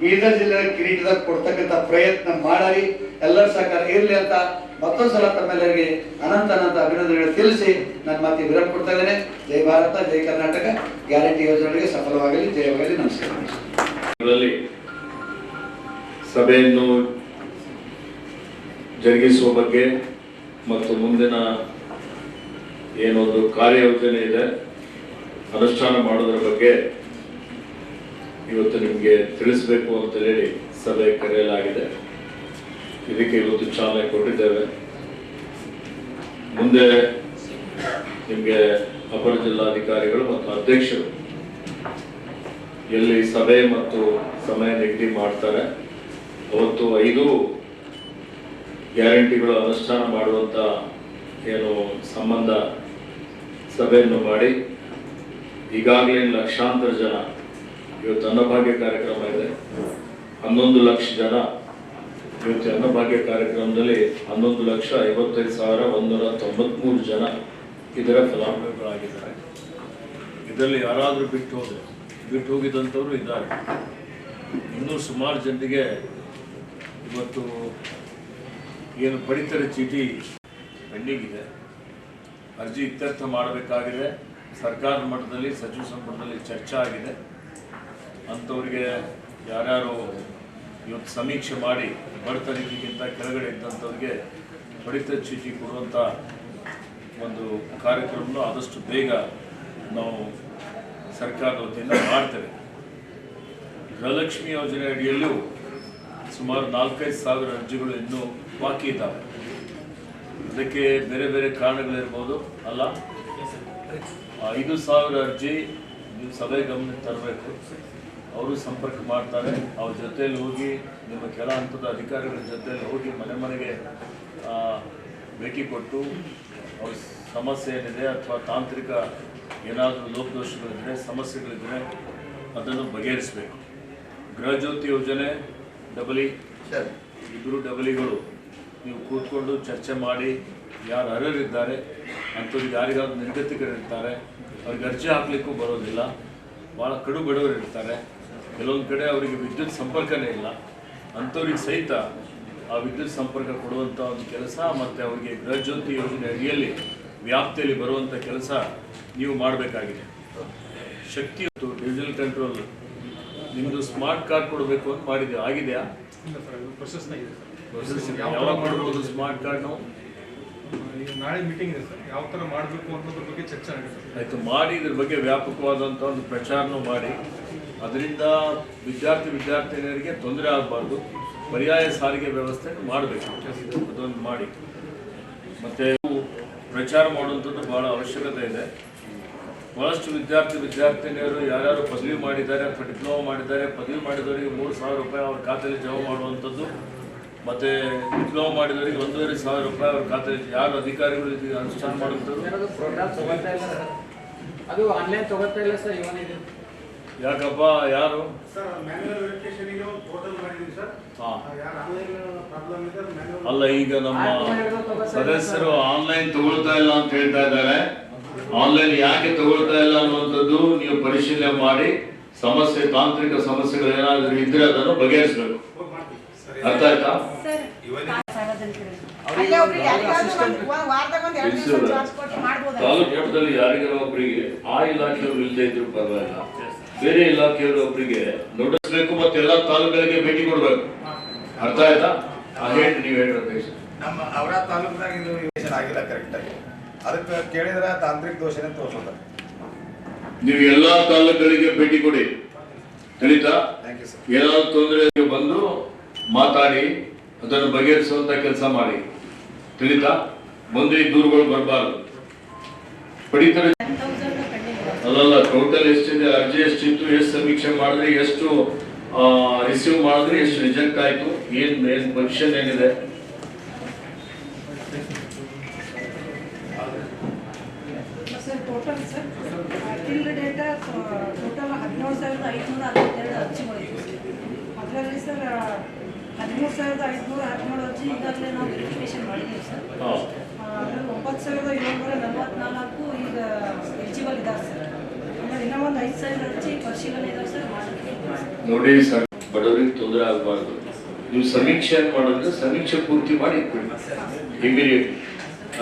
ಬೀದರ್ ಜಿಲ್ಲೆ ಕಿರೀಟದಾಗ ಕೊಡ್ತಕ್ಕಂಥ ಪ್ರಯತ್ನ ಮಾಡಲಿ, ಎಲ್ಲರ ಸಹಕಾರ ಇರಲಿ ಅಂತ ಮತ್ತೊಂದು ಸಲ ತಮ್ಮೆಲ್ಲರಿಗೆ ಅನಂತ ಅನಂತ ಅಭಿನಂದನೆಗಳು ತಿಳಿಸಿ ನನ್ನ ಮಾತಿ ವಿರಾಮ ಕೊಡ್ತಾ ಇದ್ದೇನೆ. ಜೈ ಭಾರತ, ಜೈ ಕರ್ನಾಟಕ. ಗ್ಯಾರಂಟಿ ಯೋಜನೆಗಳಿಗೆ ಸಫಲವಾಗಲಿ. ಜಯವಾಗಲಿ ನಮಸ್ಕಾರ. ಸಭೆಯನ್ನು ಜರುಗಿಸುವ ಬಗ್ಗೆ ಮತ್ತು ಮುಂದಿನ ಏನೊಂದು ಕಾರ್ಯಯೋಜನೆ ಇದೆ, ಅನುಷ್ಠಾನ ಮಾಡೋದ್ರ ಬಗ್ಗೆ ಇವತ್ತು ನಿಮಗೆ ತಿಳಿಸಬೇಕು ಅಂತ ಹೇಳಿ ಸಭೆ ಕರೆಯಲಾಗಿದೆ. ಇದಕ್ಕೆ ಇವತ್ತು ಚಾಲನೆ ಕೊಟ್ಟಿದ್ದೇವೆ. ಮುಂದೆ ನಿಮಗೆ ಅಪರ ಜಿಲ್ಲಾಧಿಕಾರಿಗಳು ಮತ್ತು ಅಧ್ಯಕ್ಷರು ಎಲ್ಲಿ ಸಭೆ ಮತ್ತು ಸಮಯ ನಿಗದಿ ಮಾಡ್ತಾರೆ. ಅವತ್ತು ಐದು ಗ್ಯಾರಂಟಿಗಳು ಅನುಷ್ಠಾನ ಮಾಡುವಂತ ಏನು ಸಂಬಂಧ ಸಭೆಯನ್ನು ಮಾಡಿ ಈಗಾಗಲೇ ಲಕ್ಷಾಂತರ ಜನ ಇವತ್ತು ಅನ್ನಭಾಗ್ಯ ಕಾರ್ಯಕ್ರಮ ಇದೆ. ಹನ್ನೊಂದು ಲಕ್ಷ ಜನ ಇವತ್ತು ಅನ್ನಭಾಗ್ಯ ಕಾರ್ಯಕ್ರಮದಲ್ಲಿ ಹನ್ನೊಂದು ಲಕ್ಷ ಐವತ್ತೈದು ಸಾವಿರ ಒಂದೂರ ತೊಂಬತ್ಮೂರು ಜನ ಇದರ ಫಲಾನುಭವಿಗಳಾಗಿದ್ದಾರೆ. ಇದರಲ್ಲಿ ಯಾರಾದರೂ ಬಿಟ್ಟು ಹೋದರೆ, ಬಿಟ್ಟು ಹೋಗಿದ್ದಂಥವ್ರು ಇದ್ದಾರೆ. ಇನ್ನೂ ಸುಮಾರು ಜನರಿಗೆ ಇವತ್ತು ಏನು ಪಡಿತರ ಚೀಟಿ ಪೆಂಡಿಂಗ್ ಅರ್ಜಿ ಇತ್ಯರ್ಥ ಮಾಡಬೇಕಾಗಿದೆ. ಸರ್ಕಾರ ಮಟ್ಟದಲ್ಲಿ, ಸಚಿವ ಸಂಪುಟದಲ್ಲಿ ಚರ್ಚೆ ಆಗಿದೆ. ಅಂಥವ್ರಿಗೆ ಯಾರ್ಯಾರು ಇವತ್ತು ಸಮೀಕ್ಷೆ ಮಾಡಿ ಬಡತನಕ್ಕಿಂತ ಕೆಳಗಡೆ ಇದ್ದಂಥವ್ರಿಗೆ ಬಡಿತ ಚೀಟಿ ಕೊಡುವಂಥ ಒಂದು ಕಾರ್ಯಕ್ರಮವನ್ನು ಆದಷ್ಟು ಬೇಗ ನಾವು ಸರ್ಕಾರದ ವತಿಯಿಂದ ಮಾಡ್ತೇವೆ. ಗೃಹಲಕ್ಷ್ಮಿ ಯೋಜನೆ ಅಡಿಯಲ್ಲೂ ಸುಮಾರು ನಾಲ್ಕೈದು ಸಾವಿರ ಅರ್ಜಿಗಳು ಇನ್ನೂ ಬಾಕಿ ಇದ್ದಾವೆ. ಅದಕ್ಕೆ ಬೇರೆ ಬೇರೆ ಕಾರಣಗಳಿರ್ಬೋದು? ಅಲ್ಲ? ಐದು ಸಾವಿರ ಅರ್ಜಿ ನೀವು ಸಭೆ ಗಮನಕ್ಕೆ ತರಬೇಕು. ಅವರು ಸಂಪರ್ಕ ಮಾಡ್ತಾರೆ. ಅವ್ರ ಜೊತೆಯಲ್ಲಿ ಹೋಗಿ ನಿಮ್ಮ ಕೆಳ ಹಂತದ ಅಧಿಕಾರಿಗಳ ಜೊತೆಯಲ್ಲಿ ಹೋಗಿ ಮನೆ ಮನೆಗೆ ಭೇಟಿ ಕೊಟ್ಟು ಅವ್ರ ಸಮಸ್ಯೆ ಏನಿದೆ ಅಥವಾ ತಾಂತ್ರಿಕ ಏನಾದರೂ ಲೋಪದೋಷಗಳಿದ್ರೆ ಸಮಸ್ಯೆಗಳಿದ್ರೆ ಅದನ್ನು ಬಗೆಹರಿಸಬೇಕು. ಗೃಹಜ್ಯೋತಿ ಯೋಜನೆ ಡಬಲಿ ಇಬ್ಬರು ಡಬಲಿಗಳು ನೀವು ಕೂತ್ಕೊಂಡು ಚರ್ಚೆ ಮಾಡಿ ಯಾರು ಅರ್ಹರಿದ್ದಾರೆ ಅಂಥವ್ರಿಗೆ ಯಾರಿಗಾದ್ರೂ ನಿರ್ಗತಿಕರಿರ್ತಾರೆ ಅವ್ರಿಗೆ ಅರ್ಜಿ ಹಾಕಲಿಕ್ಕೂ ಬರೋದಿಲ್ಲ. ಭಾಳ ಕಡು ಬಡವರು ಇರ್ತಾರೆ ಕೆಲವೊಂದು ಕಡೆ ಅವರಿಗೆ ವಿದ್ಯುತ್ ಸಂಪರ್ಕನೇ ಇಲ್ಲ. ಅಂಥವ್ರಿಗೆ ಸಹಿತ ಆ ವಿದ್ಯುತ್ ಸಂಪರ್ಕ ಕೊಡುವಂಥ ಒಂದು ಕೆಲಸ ಮತ್ತು ಅವರಿಗೆ ಗೃಹಜ್ಯೋತಿ ಯೋಜನೆ ಅಡಿಯಲ್ಲಿ ವ್ಯಾಪ್ತಿಯಲ್ಲಿ ಬರುವಂಥ ಕೆಲಸ ನೀವು ಮಾಡಬೇಕಾಗಿದೆ. ಶಕ್ತಿ ಇತ್ತು ಡಿಜಿಟಲ್ ಕಂಟ್ರೋಲ್ ನಿಮ್ಮದು ಸ್ಮಾರ್ಟ್ ಕಾರ್ಡ್ ಕೊಡಬೇಕು ಅಂತ ಮಾಡಿದ್ದೀವಿ ಆಗಿದೆಯಾ? ಯಾವಾಗ ಸ್ಮಾರ್ಟ್ ಕಾರ್ಡ್ ನಾವು? ನಾಳೆ ಮೀಟಿಂಗ್ ಇದೆ ಸರ್. ಯಾವ ಥರ ಮಾಡಬೇಕು ಅನ್ನೋದ್ರ ಬಗ್ಗೆ ಚರ್ಚೆ ಆಯ್ತು ಮಾಡಿ ಇದ್ರ ಬಗ್ಗೆ ವ್ಯಾಪಕವಾದಂಥ ಒಂದು ಪ್ರಚಾರನೂ ಮಾಡಿ. ಅದರಿಂದ ವಿದ್ಯಾರ್ಥಿ ವಿದ್ಯಾರ್ಥಿನಿಯರಿಗೆ ತೊಂದರೆ ಆಗಬಾರ್ದು. ಪರ್ಯಾಯ ಸಾರಿಗೆ ವ್ಯವಸ್ಥೆ ಮಾಡಬೇಕು. ಅದೊಂದು ಮಾಡಿ. ಮತ್ತೆ ಪ್ರಚಾರ ಮಾಡುವಂಥದ್ದು ಬಹಳ ಅವಶ್ಯಕತೆ ಇದೆ. ಬಹಳಷ್ಟು ವಿದ್ಯಾರ್ಥಿ ವಿದ್ಯಾರ್ಥಿನಿಯರು ಯಾರ್ಯಾರು ಪದವಿ ಮಾಡಿದ್ದಾರೆ, ಅಥವಾ ಡಿಪ್ಲೊಮಾ ಮಾಡಿದ್ದಾರೆ, ಪದವಿ ಮಾಡಿದವರಿಗೆ ಮೂರು ಸಾವಿರ ರೂಪಾಯಿ ಅವ್ರ ಖಾತೆಯಲ್ಲಿ ಜಮಾ ಮಾಡುವಂಥದ್ದು. ಮತ್ತೆ ಡಿಪ್ಲೊಮಾ ಮಾಡಿದವರಿಗೆ ಒಂದೂವರೆ ಸಾವಿರ ರೂಪಾಯಿ ಅವ್ರ ಖಾತೆಯಲ್ಲಿ ಯಾರು ಅಧಿಕಾರಿಗಳು ಅನುಷ್ಠಾನ ಮಾಡುವಂಥದ್ದು? ಅದು ಆನ್ಲೈನ್ ತಗೋತಾ ಇಲ್ಲ ಸರ್. ಯಾಕಪ್ಪ ಯಾರು? ಅಲ್ಲ ಈಗ ನಮ್ಮ ಸದಸ್ಯರು ಆನ್ಲೈನ್ ತಗೊಳ್ತಾ ಇಲ್ಲ ಅಂತ ಹೇಳ್ತಾ ಇದ್ದಾರೆ. ಆನ್ಲೈನ್ ಯಾಕೆ ತಗೊಳ್ತಾ ಇಲ್ಲ ಅನ್ನುವಂಥದ್ದು ನೀವು ಪರಿಶೀಲನೆ ಮಾಡಿ. ಸಮಸ್ಯೆ ತಾಂತ್ರಿಕ ಸಮಸ್ಯೆಗಳು ಏನಾದರೂ ಇದ್ರೆ ಅದನ್ನು ಬಗೆಹರಿಸಬೇಕು. ಅರ್ಥ ಆಯ್ತಾ? ತಾಲೂಕು ಮಟ್ಟದಲ್ಲಿ ಯಾರಿಗಾರ ಒಬ್ಬರಿಗೆ ಆ ಇಲಾಖೆಯವರು ಇಲ್ಲದೆ ಇದ್ರು ಪರವಾಗಿಲ್ಲ. ಬೇರೆ ಇಲಾಖೆಯವರು ಒಬ್ಬರಿಗೆ ನೋಟಿಸ್ಬೇಕು ಮತ್ತೆ ಎಲ್ಲ ತಾಲೂಕುಗಳಿಗೆ ಭೇಟಿ ಕೊಡ್ಬೇಕು. ಅರ್ಥ ಆಯ್ತಾ? ಹೇಳಿ ನೀವು ಹೇಳಿ ನಮ್ಮ ಅವರ ತಾಲೂಕಿನಾಗ ಇದು ಯೋಜನೆ ಆಗಿಲ್ಲ ಕರೆಕ್ಟ್ ಆಗಿ. ಅದಕ್ಕೆ ಕೇಳಿದ್ರೆ ತಾಂತ್ರಿಕ ದೋಷನೇ ತೋರಿಸೋದ. ನೀವು ಎಲ್ಲಾ ತಾಲೂಕುಗಳಿಗೆ ಭೇಟಿ ಕೊಡಿ. ತಿಳಿತಾ ಥ್ಯಾಂಕ್ ಯು ಸರ್ ಏನಾದ್ರು ತೊಂದರೆ ಬಂದು ಮಾತಾಡಿ ಅದನ್ನು ಬಗೆಹರಿಸುವಂತ ಕೆಲಸ ಮಾಡಿ. ತಿಳಿತಾ ಬಂದು ಈ ದೂರುಗಳು ಬರಬಾರ್ದು. ಪಡಿತರ ಅಲ್ಲಲ್ಲ ಟೋಟಲ್ ಎಷ್ಟಿದೆ ಅರ್ಜಿ ಎಷ್ಟಿತ್ತು ಎಷ್ಟು ಸಮೀಕ್ಷೆ ಮಾಡಿದ್ರೆ ಎಷ್ಟು ರಿಸೀವ್ ಮಾಡಿದ್ರಿ ಎಷ್ಟು ರಿಜೆಕ್ಟ್ ಆಯ್ತು ಏನ್ ಮೇನ್ ಪೊಸಿಷನ್ ಏನಿದೆ? ಅದರಲ್ಲಿ ಸರ್ ಹದಿಮೂರು ಸಾವಿರದ ಐದುನೂರ ಹದಿನೇಳು ಅರ್ಜಿ ಈಗಾಗಲೇ ನಾವು ವೆರಿಫಿಕೇಶನ್ ಮಾಡಿದ್ದೀವಿ ಸರ್. ಅದರಲ್ಲಿ ಒಂಬತ್ತು ಸಾವಿರದ ಏಳ್ನೂರ ನಲವತ್ನಾಲ್ಕು ಈಗ ಎಲಿಜಿಬಲ್ ಇದ್ದಾರೆ ಸರ್ ಆಮೇಲೆ ಇನ್ನೂ ಒಂದು ಐದು ಸಾವಿರ ಅರ್ಜಿ ಪರಿಶೀಲನೆ ಇದಾವೆ ಸರ್ ಮಾಡಿ ನೋಡಿ ಸರ್, ಬಡವರಿಗೆ ತೊಂದರೆ ಆಗಬಾರ್ದು. ನೀವು ಸಮೀಕ್ಷೆ ಮಾಡಿದ್ರೆ ಸಮೀಕ್ಷೆ ಪೂರ್ತಿ ಮಾಡಿ ಇಟ್ಬಿಡಿ. ಇಮಿಡಿಯೇಟ್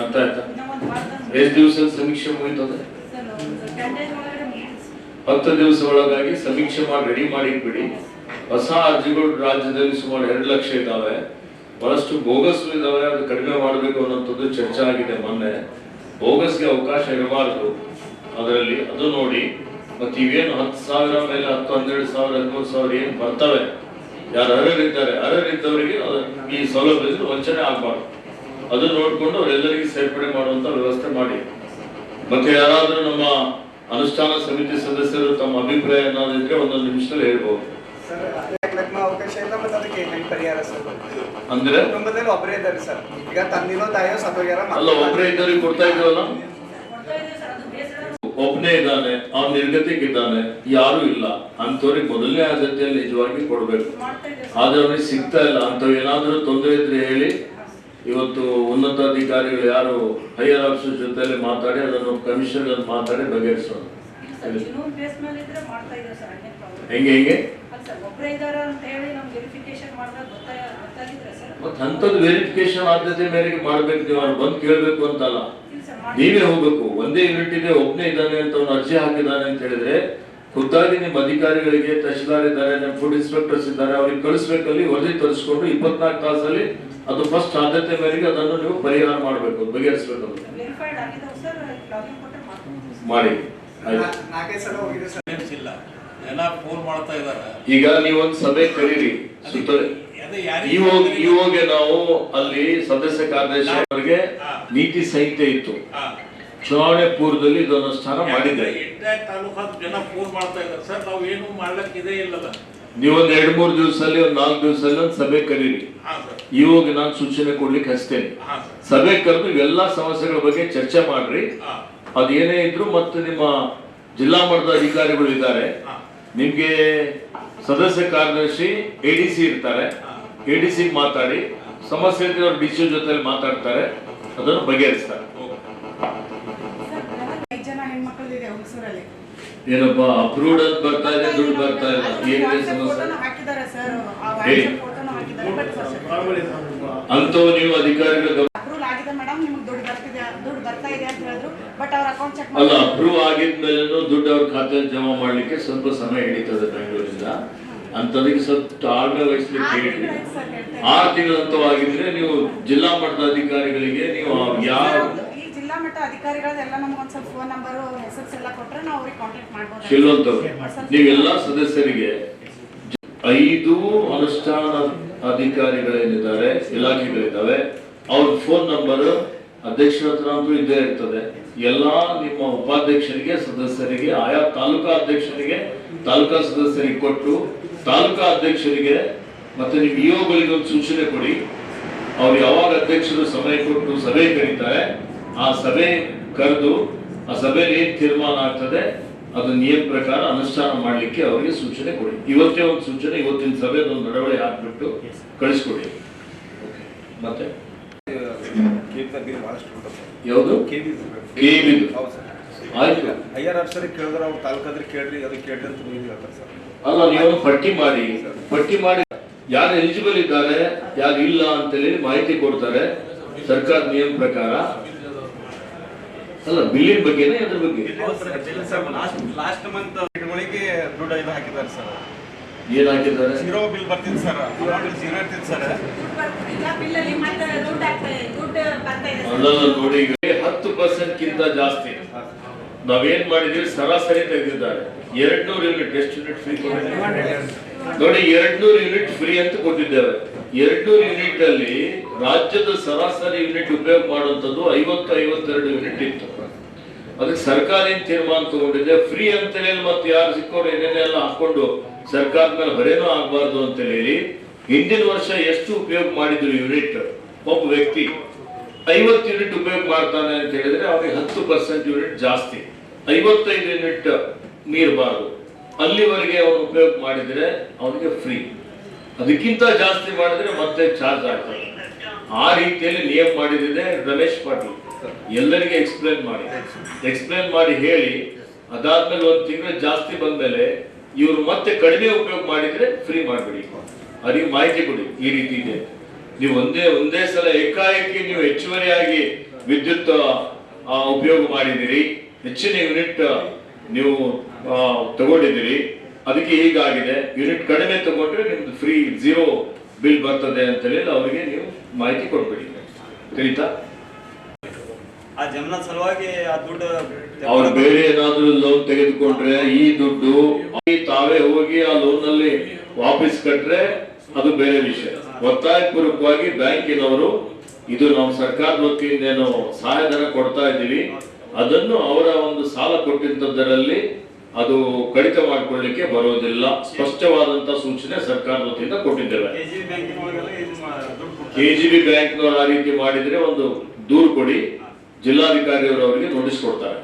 ಅರ್ಥ ಆಯ್ತಾ? ಎಷ್ಟು ದಿವಸ ಸಮೀಕ್ಷೆ ಸರ್ ಹತ್ತು ದಿವಸ ಒಳಗಾಗಿ ಸಮೀಕ್ಷೆ ಮಾಡಿ ರೆಡಿ ಮಾಡಿ ಇಟ್ಬಿಡಿ. ಹೊಸ ಅರ್ಜಿಗಳು ರಾಜ್ಯದಲ್ಲಿ ಸುಮಾರು ಎರಡು ಲಕ್ಷ ಇದ್ದಾವೆ. ಬಹಳಷ್ಟು ಬೋಗಸ್ ಇದಾವೆ ಅದು ಕಡಿಮೆ ಮಾಡಬೇಕು ಅನ್ನೋಂಥದ್ದು ಚರ್ಚೆ ಆಗಿದೆ ಮೊನ್ನೆ. ಬೋಗಸ್ಗೆ ಅವಕಾಶ ಇರಬಾರ್ದು. ಅದರಲ್ಲಿ ಅದು ನೋಡಿ ಮತ್ತೆ ಇವೇನು ಹತ್ತು ಸಾವಿರ ಮೇಲೆ ಹತ್ತು ಹನ್ನೆರಡು ಸಾವಿರ ಹದಿಮೂರು ಸಾವಿರ ಏನು ಬರ್ತವೆ. ಯಾರು ಅರ್ಹರಿದ್ದಾರೆ ಅರ್ಹರಿದ್ದವರಿಗೆ ಈ ಸೌಲಭ್ಯದಲ್ಲಿ ವಂಚನೆ ಆಗಬಾರ್ದು. ಅದನ್ನ ನೋಡಿಕೊಂಡು ಅವರೆಲ್ಲರಿಗೂ ಸೇರ್ಪಡೆ ಮಾಡುವಂತ ವ್ಯವಸ್ಥೆ ಮಾಡಿ. ಮತ್ತೆ ಯಾರಾದ್ರೂ ನಮ್ಮ ಅನುಷ್ಠಾನ ಸಮಿತಿ ಸದಸ್ಯರು ತಮ್ಮ ಅಭಿಪ್ರಾಯ ಏನಾದಿದ್ರೆ ಒಂದೊಂದು ನಿಮಿಷದಲ್ಲಿ ಹೇಳ್ಬೋದು. ಅಂದ್ರೆ? ಒಬ್ಬರೇ ಇದ್ದಾರೆ ಸರ್. ಈಗ ತಂದಿನೋ ತಾಯೋ ಸತ್ತೋಗ್ಯಾರ ಅಲ್ಲ ಒಬ್ಬರೇ ಇದ್ದವ್ರಿಗೆ ಕೊಡ್ತಾ ಇದ್ವಲ್ಲ ಕೊಡ್ತಾ ಇದ್ದೀವಿ ಸರ್ ಅದು ಬೇಸರ ಒಬ್ಬನೇ ಇದ್ದಾನೆ ಅವ್ನ ನಿರ್ಗತಿಗಿದ್ದಾನೆ ಯಾರು ಇಲ್ಲ. ಅಂಥವ್ರಿಗೆ ಮೊದಲನೇ ಆದ್ಯತೆಯಲ್ಲಿ ನಿಜವಾಗಿ ಕೊಡಬೇಕು. ಆದ್ರೆ ಅವ್ರಿಗೆ ಸಿಗ್ತಾ ಇಲ್ಲ. ಅಂಥವ್ ಏನಾದ್ರೂ ತೊಂದರೆ ಇದ್ರೆ ಹೇಳಿ ಇವತ್ತು ಉನ್ನತ ಅಧಿಕಾರಿಗಳು ಯಾರು ಹೈಯರ್ ಆಫೀಸರ್ ಜೊತೆಲಿ ಮಾತಾಡಿ ಅದನ್ನು ಕಮಿಷನರ್ ಮಾತಾಡಿ ಬಗೆಹರಿಸೋಣ ಹೆಂಗೆ ಹೆಂಗೆ? ಮತ್ತೆ ಅಂಥದ್ದು ವೆರಿಫಿಕೇಶನ್ ಆದ್ಯತೆ ಮೇರೆಗೆ ಮಾಡ್ಬೇಕು ನೀವು ಅವ್ರು ಬಂದು ಕೇಳ್ಬೇಕು ಅಂತಲ್ಲ. ನೀವೇ ಹೋಗ್ಬೇಕು. ಒಂದೇ ಯೂನಿಟ್ ಇದೆ ಒಬ್ಬನೇ ಇದ್ದಾನೆ ಅಂತ ಅವ್ನು ಅರ್ಜಿ ಹಾಕಿದ್ದಾನೆ ಅಂತ ಹೇಳಿದ್ರೆ ಖುದ್ದಾಗಿ ನಿಮ್ಮ ಅಧಿಕಾರಿಗಳಿಗೆ ತಹಶೀಲ್ದಾರ್ ಇದ್ದಾರೆ ನಿಮ್ಮ ಫುಡ್ ಇನ್ಸ್ಪೆಕ್ಟರ್ಸ್ ಇದ್ದಾರೆ ಅವ್ರಿಗೆ ಕಳಿಸ್ಬೇಕಲ್ಲಿ ವರದಿ ತರಿಸ್ಕೊಂಡು ಇಪ್ಪತ್ನಾಲ್ಕು ತಾಸಲ್ಲಿ ಅದು ಫಸ್ಟ್ ಆದ್ಯತೆ ಮೇರೆಗೆ ಅದನ್ನು ನೀವು ಪರಿಹಾರ ಮಾಡಬೇಕು ಬಗೆಹರಿಸಬೇಕು ಮಾಡಿ. ಇಲ್ಲ. ಜನ ಫೋನ್ ಮಾಡ್ತಾ ಇದ್ದಾರೆ. ಈಗ ನೀವೊಂದು ಸಭೆ ಕರೀರಿ. ಸುತ್ತ ಅದೇ ಯಾರಿಗೆ ಇವಾಗ ನಾವು ಅಲ್ಲಿ ಸದಸ್ಯ ಕಾರ್ಯದರ್ಶಿ ಅವರಿಗೆ ನೀತಿ ಸಂಹಿತೆ ಇತ್ತು. ಚುನಾವಣೆ ಪೂರ್ವದಲ್ಲಿ ಇದನ್ನು ಸ್ಥಾನ ಮಾಡಿದ್ದಾರೆ. ಎಂಟನೇ ತಾಲೂಕಾದ ಜನ ಫೋನ್ ಮಾಡ್ತಾ ಇದ್ದಾರೆ. ಸರ್ ನಾವು ಏನು ಮಾಡ್ಲಕ್ ಇದೇ ಇಲ್ಲದ. ನೀವೊಂದ್ ಎರಡ್ ಮೂರ್ ದಿವಸದಲ್ಲಿ ಒಂದ್ ನಾಲ್ಕು ದಿವಸದಲ್ಲಿ ಒಂದು ಸಭೆ ಕರೀರಿ. ಇವಾಗ ನಾನು ಸೂಚನೆ ಕೊಡ್ಲಿಕ್ಕೆ ಹಚ್ತೇನೆ. ಸಭೆ ಕರೆದು ಎಲ್ಲಾ ಸಮಸ್ಯೆಗಳ ಬಗ್ಗೆ ಚರ್ಚೆ ಮಾಡ್ರಿ. ಅದೇನೇ ಇದ್ರು ಮತ್ತು ನಿಮ್ಮ ಜಿಲ್ಲಾ ಮಟ್ಟದ ಅಧಿಕಾರಿಗಳು ಇದ್ದಾರೆ. ನಿಮ್ಗೆ ಸದಸ್ಯ ಕಾರ್ಯದರ್ಶಿ ಎಡಿಸಿ ಇರ್ತಾರೆ. ಎಡಿಸಿ ಮಾತಾಡಿ ಸಮಸ್ಯೆ ಇದ್ರೆ ಅವ್ರು ಡಿ ಸಿ ಜೊತೆ ಮಾತಾಡ್ತಾರೆ ಅದನ್ನು ಬಗೆಹರಿಸ್ತಾರೆ. ಏನಪ್ಪ ಅಪ್ರೂವ್ಡ್ ಅಂತ ಬರ್ತಾ ಇದೆ ದುಡ್ಡು ಬರ್ತಾ ಇಲ್ಲ ಏನಿದೆ ಸಮಸ್ಯೆ? ಅಂತವು ನೀವು ಅಧಿಕಾರಿಗಳು ಅಂತ ಅಲ್ಲ ಅಪ್ರೂವ್ ಆಗಿದ್ಮೇಲೆ ದುಡ್ಡು ಅವ್ರ ಖಾತೆ ಜಮಾ ಮಾಡ್ಲಿಕ್ಕೆ ಸ್ವಲ್ಪ ಸಮಯ ಹಿಡಿತದೆ ಬೆಂಗಳೂರಿಂದ. ಅಂತದಕ್ಕೆ ಸ್ವಲ್ಪ ತಾಳ್ಮೆ ವಹಿಸ್ಲಿಕ್ಕೆ ಹೇಳಿ ಆರು ತಿಂಗಳಂತವಾಗಿದ್ರೆ ನೀವು ಜಿಲ್ಲಾ ಮಟ್ಟದ ಅಧಿಕಾರಿಗಳಿಗೆ ನೀವು ಯಾವ ಜಿಲ್ಲಾ ಮಟ್ಟ ಅಧಿಕಾರಿಗಳದೆಲ್ಲ ನಮ್ಗೆ ಒಂದ್ ಸ್ವಲ್ಪ ಫೋನ್ ನಂಬರ್ ಮೆಸೇಜ್ ಎಲ್ಲ ಕೊಟ್ರೆ ನಾವು ಅವ್ರಿಗೆ ಕಾಂಟ್ಯಾಕ್ಟ್ ಮಾಡ್ಬೋದು ಶಿಲ್ವಂತವ್ರು ನೀವೆಲ್ಲ ಸದಸ್ಯರಿಗೆ ಐದು ಅನುಷ್ಠಾನ ಅಧಿಕಾರಿಗಳೇನಿದ್ದಾರೆ ಇಲಾಖೆಗಳಿದ್ದಾವೆ. ಅವ್ರ ಫೋನ್ ನಂಬರ್ ಅಧ್ಯಕ್ಷರ ಹತ್ರ ಅಂತೂ ಇದ್ದೇ ಇರ್ತದೆ. ಎಲ್ಲಾ ನಿಮ್ಮ ಉಪಾಧ್ಯಕ್ಷರಿಗೆ ಸದಸ್ಯರಿಗೆ ಆಯಾ ತಾಲೂಕಾ ಅಧ್ಯಕ್ಷರಿಗೆ ತಾಲೂಕಾ ಸದಸ್ಯರಿಗೆ ಕೊಟ್ಟು ತಾಲೂಕಾ ಅಧ್ಯಕ್ಷರಿಗೆ ಮತ್ತೆ ನಿಮ್ಮ ಇಒಗಳಿಗೆ ಒಂದು ಸೂಚನೆ ಕೊಡಿ. ಅವ್ರು ಯಾವಾಗ ಅಧ್ಯಕ್ಷರು ಸಮಯ ಕೊಟ್ಟು ಸಭೆ ಕರೀತಾರೆ ಆ ಸಭೆ ಕರೆದು ಆ ಸಭೆಯಲ್ಲಿ ಏನ್ ತೀರ್ಮಾನ ಆಗ್ತದೆ ಅದು ನಿಯಮ ಪ್ರಕಾರ ಅನುಷ್ಠಾನ ಮಾಡಲಿಕ್ಕೆ ಅವರಿಗೆ ಸೂಚನೆ ಕೊಡಿ. ಇವತ್ತೇ ಒಂದು ಸೂಚನೆ ಇವತ್ತಿನ ಸಭೆ ಒಂದು ನಡವಳಿ ಹಾಕ್ಬಿಟ್ಟು ಕಳಿಸ್ಕೊಡಿ. ಮತ್ತೆ? ಸರ್ ಯಾವುದು ಕೆವಿ ಹೌದು ಸರ್. ಆಯ್ತು. ಐ ಆರ್ ಆಫೀಸರ್ ಕೇಳಿದ್ರೆ ಅವ್ರು ತಾಲೂಕಾದ್ರೆ ಕೇಳ್ರಿ ಅದು ಕೇಳ್ರಿ ಅಂತ ನೀವು ಹೇಳ್ತಾರೆ ಸರ್. ಅಲ್ಲ ನೀವು ಪಟ್ಟಿ ಮಾಡಿ. ಪಟ್ಟಿ ಮಾಡಿ. ಯಾರು ಎಲಿಜಿಬಲ್ ಇದ್ದಾರೆ ಯಾರು ಇಲ್ಲ ಅಂತ ಹೇಳಿ ಮಾಹಿತಿ ಕೊಡ್ತಾರೆ. ಸರ್ಕಾರ ನಿಯಮ ಪ್ರಕಾರ. ಅಲ್ಲ ಬಿಲ್ಲಿನ ಬಗ್ಗೆನೇ ಅದ್ರ ಬಗ್ಗೆ? ಲಾಸ್ಟ್ ಮಂತ್ ದುಡ್ಡು ಹಾಕಿದ್ದಾರೆ ಸರ್. ಏನ್ ಹಾಕಿದ್ದಾರೆ? ಜೀರೋ ಬಿಲ್ ಬರ್ತಿತ್ತು ಸರ್. ಜೀರೋ ಇರ್ತಿತ್ತು ಸರ್. ಅಲ್ಲಲ್ಲ ನೋಡಿ ಹತ್ತು ಪರ್ಸೆಂಟ್ ಕಿಂತ ಜಾಸ್ತಿ. ನಾವೇನ್ ಮಾಡಿದೀವಿ ಸರಾಸರಿ ತೆಗೆದಿದ್ದಾರೆ. ಎರಡ್ ನೂರು ಯೂನಿಟ್ ಎಷ್ಟು ಯೂನಿಟ್ ಫ್ರೀ ನೋಡಿ ಎರಡ್ ನೂರು ಯೂನಿಟ್ ಫ್ರೀ ಅಂತ ಕೊಟ್ಟಿದ್ದೇವೆ ಎರಡ್ ಯೂನಿಟ್ ಅಲ್ಲಿ ರಾಜ್ಯದ ಸರಾಸರಿ ಯೂನಿಟ್ ಉಪಯೋಗ ಮಾಡುವಂತದ್ದು ಐವತ್ತು, ಐವತ್ತೆರಡು ಯೂನಿಟ್ ಇತ್ತು. ಅದಕ್ಕೆ ಸರ್ಕಾರ ಏನ್ ತೀರ್ಮಾನ ತಗೊಂಡಿದೆ? ಫ್ರೀ ಅಂತ ಹೇಳಿ ಮತ್ತೆ ಯಾರು ಸಿಕ್ಕೋರು ಏನೇನೆಲ್ಲ ಹಾಕೊಂಡು ಸರ್ಕಾರದ ಮೇಲೆ ಹೊರೇನೂ ಆಗಬಾರ್ದು ಅಂತ ಹೇಳಿ ಹಿಂದಿನ ವರ್ಷ ಎಷ್ಟು ಉಪಯೋಗ ಮಾಡಿದ್ರು ಯೂನಿಟ್? ಒಬ್ಬ ವ್ಯಕ್ತಿ ಐವತ್ತು ಯೂನಿಟ್ ಉಪಯೋಗ ಮಾಡ್ತಾನೆ ಅಂತ ಹೇಳಿದ್ರೆ ಅವನಿಗೆ ಹತ್ತು ಪರ್ಸೆಂಟ್ ಯೂನಿಟ್ ಜಾಸ್ತಿ. ಐವತ್ತೈದು ಯೂನಿಟ್ ಮೀರಬಾರ್ದು ಅಲ್ಲಿವರೆಗೆ ಅವನು ಉಪಯೋಗ ಮಾಡಿದರೆ ಅವನಿಗೆ ಫ್ರೀ ಅದಕ್ಕಿಂತ ಜಾಸ್ತಿ ಮಾಡಿದ್ರೆ ಮತ್ತೆ ಚಾರ್ಜ್ ಆಗ್ತದೆ. ಆ ರೀತಿಯಲ್ಲಿ ನಿಯಮ ಮಾಡಿದಿದೆ ರಮೇಶ್ ಪಾಟೀಲ್. ಎಲ್ಲರಿಗೆ ಎಕ್ಸ್ಪ್ಲೇನ್ ಮಾಡಿ. ಎಕ್ಸ್ಪ್ಲೇನ್ ಮಾಡಿ ಹೇಳಿ, ಅದಾದ್ಮೇಲೆ ಒಂದು ತಿಂಗಳು ಜಾಸ್ತಿ ಬಂದ್ಮೇಲೆ ಇವರು ಮತ್ತೆ ಕಡಿಮೆ ಉಪಯೋಗ ಮಾಡಿದ್ರೆ ಫ್ರೀ ಮಾಡ್ಬಿಡಿ. ಅವ್ರಿಗೆ ಮಾಹಿತಿ ಕೊಡಿ, ಈ ರೀತಿ ಇದೆ. ನೀವು ಒಂದೇ ಒಂದೇ ಸಲ ಏಕಾಏಕಿ ನೀವು ಹೆಚ್ಚುವರಿಯಾಗಿ ವಿದ್ಯುತ್ ಉಪಯೋಗ ಮಾಡಿದಿರಿ ಹೆಚ್ಚಿನ ಯೂನಿಟ್ ನೀವು ತಗೊಂಡಿದ್ದೀರಿ. ಅದಕ್ಕೆ ಹೀಗಾಗಿದೆ. ಯೂನಿಟ್ ಕಡಿಮೆ ತಗೊಂಡ್ರೆ ನಿಮ್ದು ಫ್ರೀ ಝೀರೋ ಬಿಲ್ ಬರ್ತದೆ ಅಂತ ಹೇಳಿ ಅವರಿಗೆ ನೀವು ಮಾಹಿತಿ ಕೊಡ್ಬೇಡಿ ತಿಳಿತಾ? ಆ ಜಮನ ಸಲುವಾಗಿ ಆ ದುಡ್ಡು ಅವ್ರು ಬೇರೆ ಏನಾದ್ರೂ ಲೋನ್ ತೆಗೆದುಕೊಂಡ್ರೆ ಈ ದುಡ್ಡು ತಾವೇ ಹೋಗಿ ಆ ಲೋನ್ನಲ್ಲಿ ವಾಪಸ್ ಕಟ್ರೆ ಅದು ಬೇರೆ ವಿಷಯ. ಒತ್ತಾಯ ಪೂರ್ವಕವಾಗಿ ಬ್ಯಾಂಕಿನವರು ಇದು ನಾವು ಸರ್ಕಾರದ ವತಿಯಿಂದ ಏನು ಸಹಾಯಧನ ಕೊಡ್ತಾ ಇದ್ದೀವಿ. ಅದನ್ನು ಅವರ ಒಂದು ಸಾಲ ಕೊಟ್ಟಿದ್ದರಲ್ಲಿ ಅದು ಕಡಿತ ಮಾಡಿಕೊಳ್ಳಿಕ್ಕೆ ಬರೋದಿಲ್ಲ. ಸ್ಪಷ್ಟವಾದಂತ ಸೂಚನೆ ಸರ್ಕಾರದ ವತಿಯಿಂದ ಕೊಟ್ಟಿದ್ದೇವೆ. K G B. ಕೆಜಿಬಿ ಬ್ಯಾಂಕ್ನವರು ಆ ರೀತಿ ಮಾಡಿದ್ರೆ ಒಂದು ದೂರು ಕೊಡಿ. ಜಿಲ್ಲಾಧಿಕಾರಿಯವರು ಅವರಿಗೆ ನೋಟಿಸ್ ಕೊಡ್ತಾರೆ.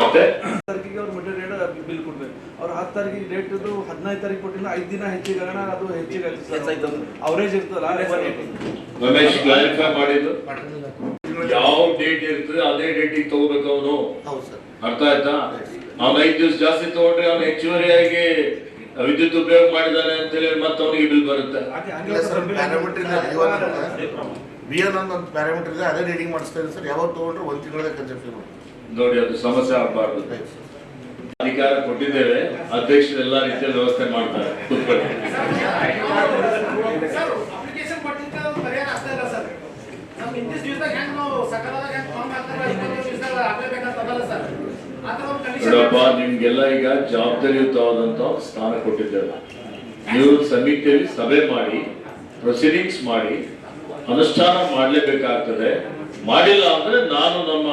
ಮತ್ತೆ? ಬಿಲ್ ಕೊಡ್ಬೇಕು. ಅವ್ರು ಹತ್ತು ತಾರೀಕಿಗೆ ಡೇಟ್ ಇದು ಹದಿನೈದು ತಾರೀಕು ಕೊಟ್ಟಿಲ್ಲ ಐದು ದಿನ ಹೆಚ್ಚಿಗೆ ಅದು ಹೆಚ್ಚಿಗೆ ಅವರೇಜ್ ಇರ್ತದಲ್ಲ ರಮೇಶ್ ಕ್ಲಾರಿಫೈ ಮಾಡಿದ್ದು? ಯಾವ ಡೇಟ್ ಇರ್ತದೆ ಅದೇ ಡೇಟಿಗೆ ತಗೋಬೇಕು ಅವನು. ಹೌದು ಸರ್. ಅರ್ಥ ಆಯ್ತಾ? ಅವ್ನು ಐದು ದಿವಸ ಜಾಸ್ತಿ ತಗೊಂಡ್ರೆ ಅವನು ಹೆಚ್ಚುವರಿಯಾಗಿ ವಿದ್ಯುತ್ ಉಪಯೋಗ ಮಾಡಿದಾನೆ ಅಂತ ಹೇಳಿ ಮತ್ತೆ ಅವನಿಗೆ ಬಿಲ್ ಬರುತ್ತೆ. ಬಿ ಎನ್ ಒಂದು ಪ್ಯಾರಾಮೀಟರ್ ಇದೆ ಅದೇ ರೀಡಿಂಗ್ ಮಾಡಿಸ್ತಾ ಇದೆ ಸರ್. ಯಾವಾಗ ತಗೊಂಡ್ರೆ ಒಂದು ತಿಂಗಳ ಕನ್ಸೆಪ್ಷನ್ ನೋಡಿ ಅದು ಸಮಸ್ಯೆ ಆಗಬಾರ್ದು. ಅಧಿಕಾರ ಕೊಟ್ಟಿದ್ದೇವೆ ಅಧ್ಯಕ್ಷರು ಎಲ್ಲಾ ರೀತಿಯ ವ್ಯವಸ್ಥೆ ಮಾಡ್ತಾರೆ. ನೋಡಪ್ಪ ಕಂಡೀಷನ್ ನಿಮ್ಗೆಲ್ಲ ಈಗ ಜವಾಬ್ದಾರಿಯುತವಾದಂತ ಸ್ಥಾನ ಕೊಟ್ಟಿದ್ದೆಲ್ಲ. ನೀವು ಸಮಿತಿಯಲ್ಲಿ ಸಭೆ ಮಾಡಿ ಪ್ರೊಸೀಡಿಂಗ್ಸ್ ಮಾಡಿ ಅನುಷ್ಠಾನ ಮಾಡಲೇಬೇಕಾಗ್ತದೆ. ಮಾಡಿಲ್ಲ ಅಂದ್ರೆ ನಾನು ನಮ್ಮ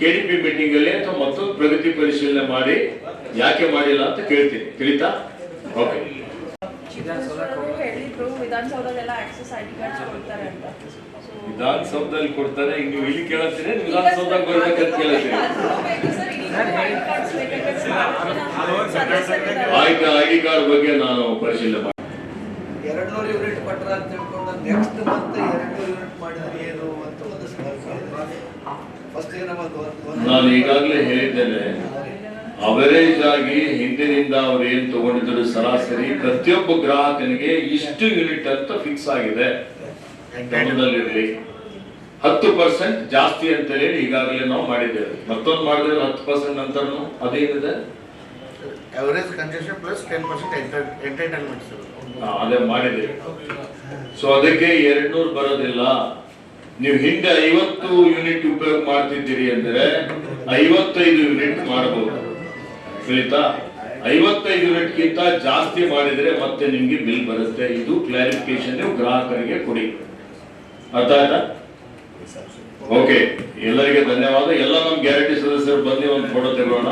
ಕೆಡಿಪಿ ಮೀಟಿಂಗ್ ಅಲ್ಲಿ ಅಥವಾ ಮತ್ತೊಂದು ಪ್ರಗತಿ ಪರಿಶೀಲನೆ ಮಾಡಿ ಯಾಕೆ ಮಾಡಿಲ್ಲ ಅಂತ ಕೇಳ್ತೀನಿ. ತಿಳಿತಾ? ಓಕೆ ಹೇಳಿದ್ರು ವಿಧಾನಸೌಧದೆಲ್ಲ ಆಕ್ಸೆಸ್ ಐ ಡಿ ಕಾರ್ಡ್ಸ್ ಕೊಡ್ತಾರೆ ಅಂತ. So, ವಿಧಾನಸೌಧದಲ್ಲಿ ಕೊಡ್ತಾರೆ ಈಗ ನೀವು ಇಲ್ಲಿ ಕೇಳತ್ತೀರಿ ನೀವು ವಿಧಾನಸೌಧಕ್ಕೆ ಬರ್ಬೇಕಂತ ಕೇಳತ್ತೀರಿ. ಆಯ್ತು ಕಾರ್ಡ್ ಬಗ್ಗೆ ನಾನು ಪರಿಶೀಲನೆ ಮಾಡಿ ಎರಡು ನೂರು ಯೂನಿಟ್ ಕೊಟ್ಟರ ಅಂತ ತಿಳ್ಕೊಂಡು ನೆಕ್ಸ್ಟ್ ಮಂತ್ ಎರಡು ನೂರು ಯೂನಿಟ್ ಮಾಡಿದ್ರೆ ಏನು ಅಂತ ಒಂದು ಫಸ್ಟ್ ನಾನು ಈಗಾಗಲೇ ಹೇಳಿದ್ದೇನೆ ಅವರೇಜ್ ಆಗಿ ಹಿಂದಿನಿಂದ ಅವ್ರು ಏನ್ ತಗೊಂಡಿದ್ರು ಸರಾಸರಿ ಪ್ರತಿಯೊಬ್ಬ ಗ್ರಾಹಕನಿಗೆ ಇಷ್ಟು ಯೂನಿಟ್ ಅಂತ ಫಿಕ್ಸ್ ಆಗಿದೆ. ಗಮನದಲ್ಲಿರ್ಲಿ ಹತ್ತು ಪರ್ಸೆಂಟ್ ಜಾಸ್ತಿ ಅಂತ ಹೇಳಿ ಈಗಾಗಲೇ ನಾವು ಮಾಡಿದ್ದೇವೆ. ಮತ್ತೊಂದು ಮಾಡಿದ್ರೆ ಹತ್ತು ಪರ್ಸೆಂಟ್ ನಂತರ ಅದೇನಿದೆ average concession plus ten percent entertainment sir ಅದೇ ಮಾಡಿದೆ ಸೊ ಅದಕ್ಕೆ ಎರಡ್ನೂರು ಬರೋದಿಲ್ಲ. ನೀವು ಹಿಂದೆ ಐವತ್ತು ಯೂನಿಟ್ ಉಪಯೋಗ ಮಾಡ್ತಿದ್ದೀರಿ ಅಂದ್ರೆ ಐವತ್ತೈದು ಯೂನಿಟ್ ಮಾಡಬಹುದು ತಿಳಿತಾ ಐವತ್ತೈದು ಯೂನಿಟ್ಗಿಂತ ಜಾಸ್ತಿ ಮಾಡಿದ್ರೆ ಮತ್ತೆ ನಿಮ್ಗೆ ಬಿಲ್ ಬರುತ್ತೆ. ಇದು ಕ್ಲಾರಿಫಿಕೇಶನ್ ನೀವು ಗ್ರಾಹಕರಿಗೆ ಕೊಡಿ. ಅರ್ಥ ಆಯ್ತಾ? ಓಕೆ ಎಲ್ಲರಿಗೆ ಧನ್ಯವಾದ. ಎಲ್ಲ ನಮ್ಮ ಗ್ಯಾರಂಟಿ ಸದಸ್ಯರು ಬಂದು ಒಂದು ಫೋಟೋ ತೆಗೋಣ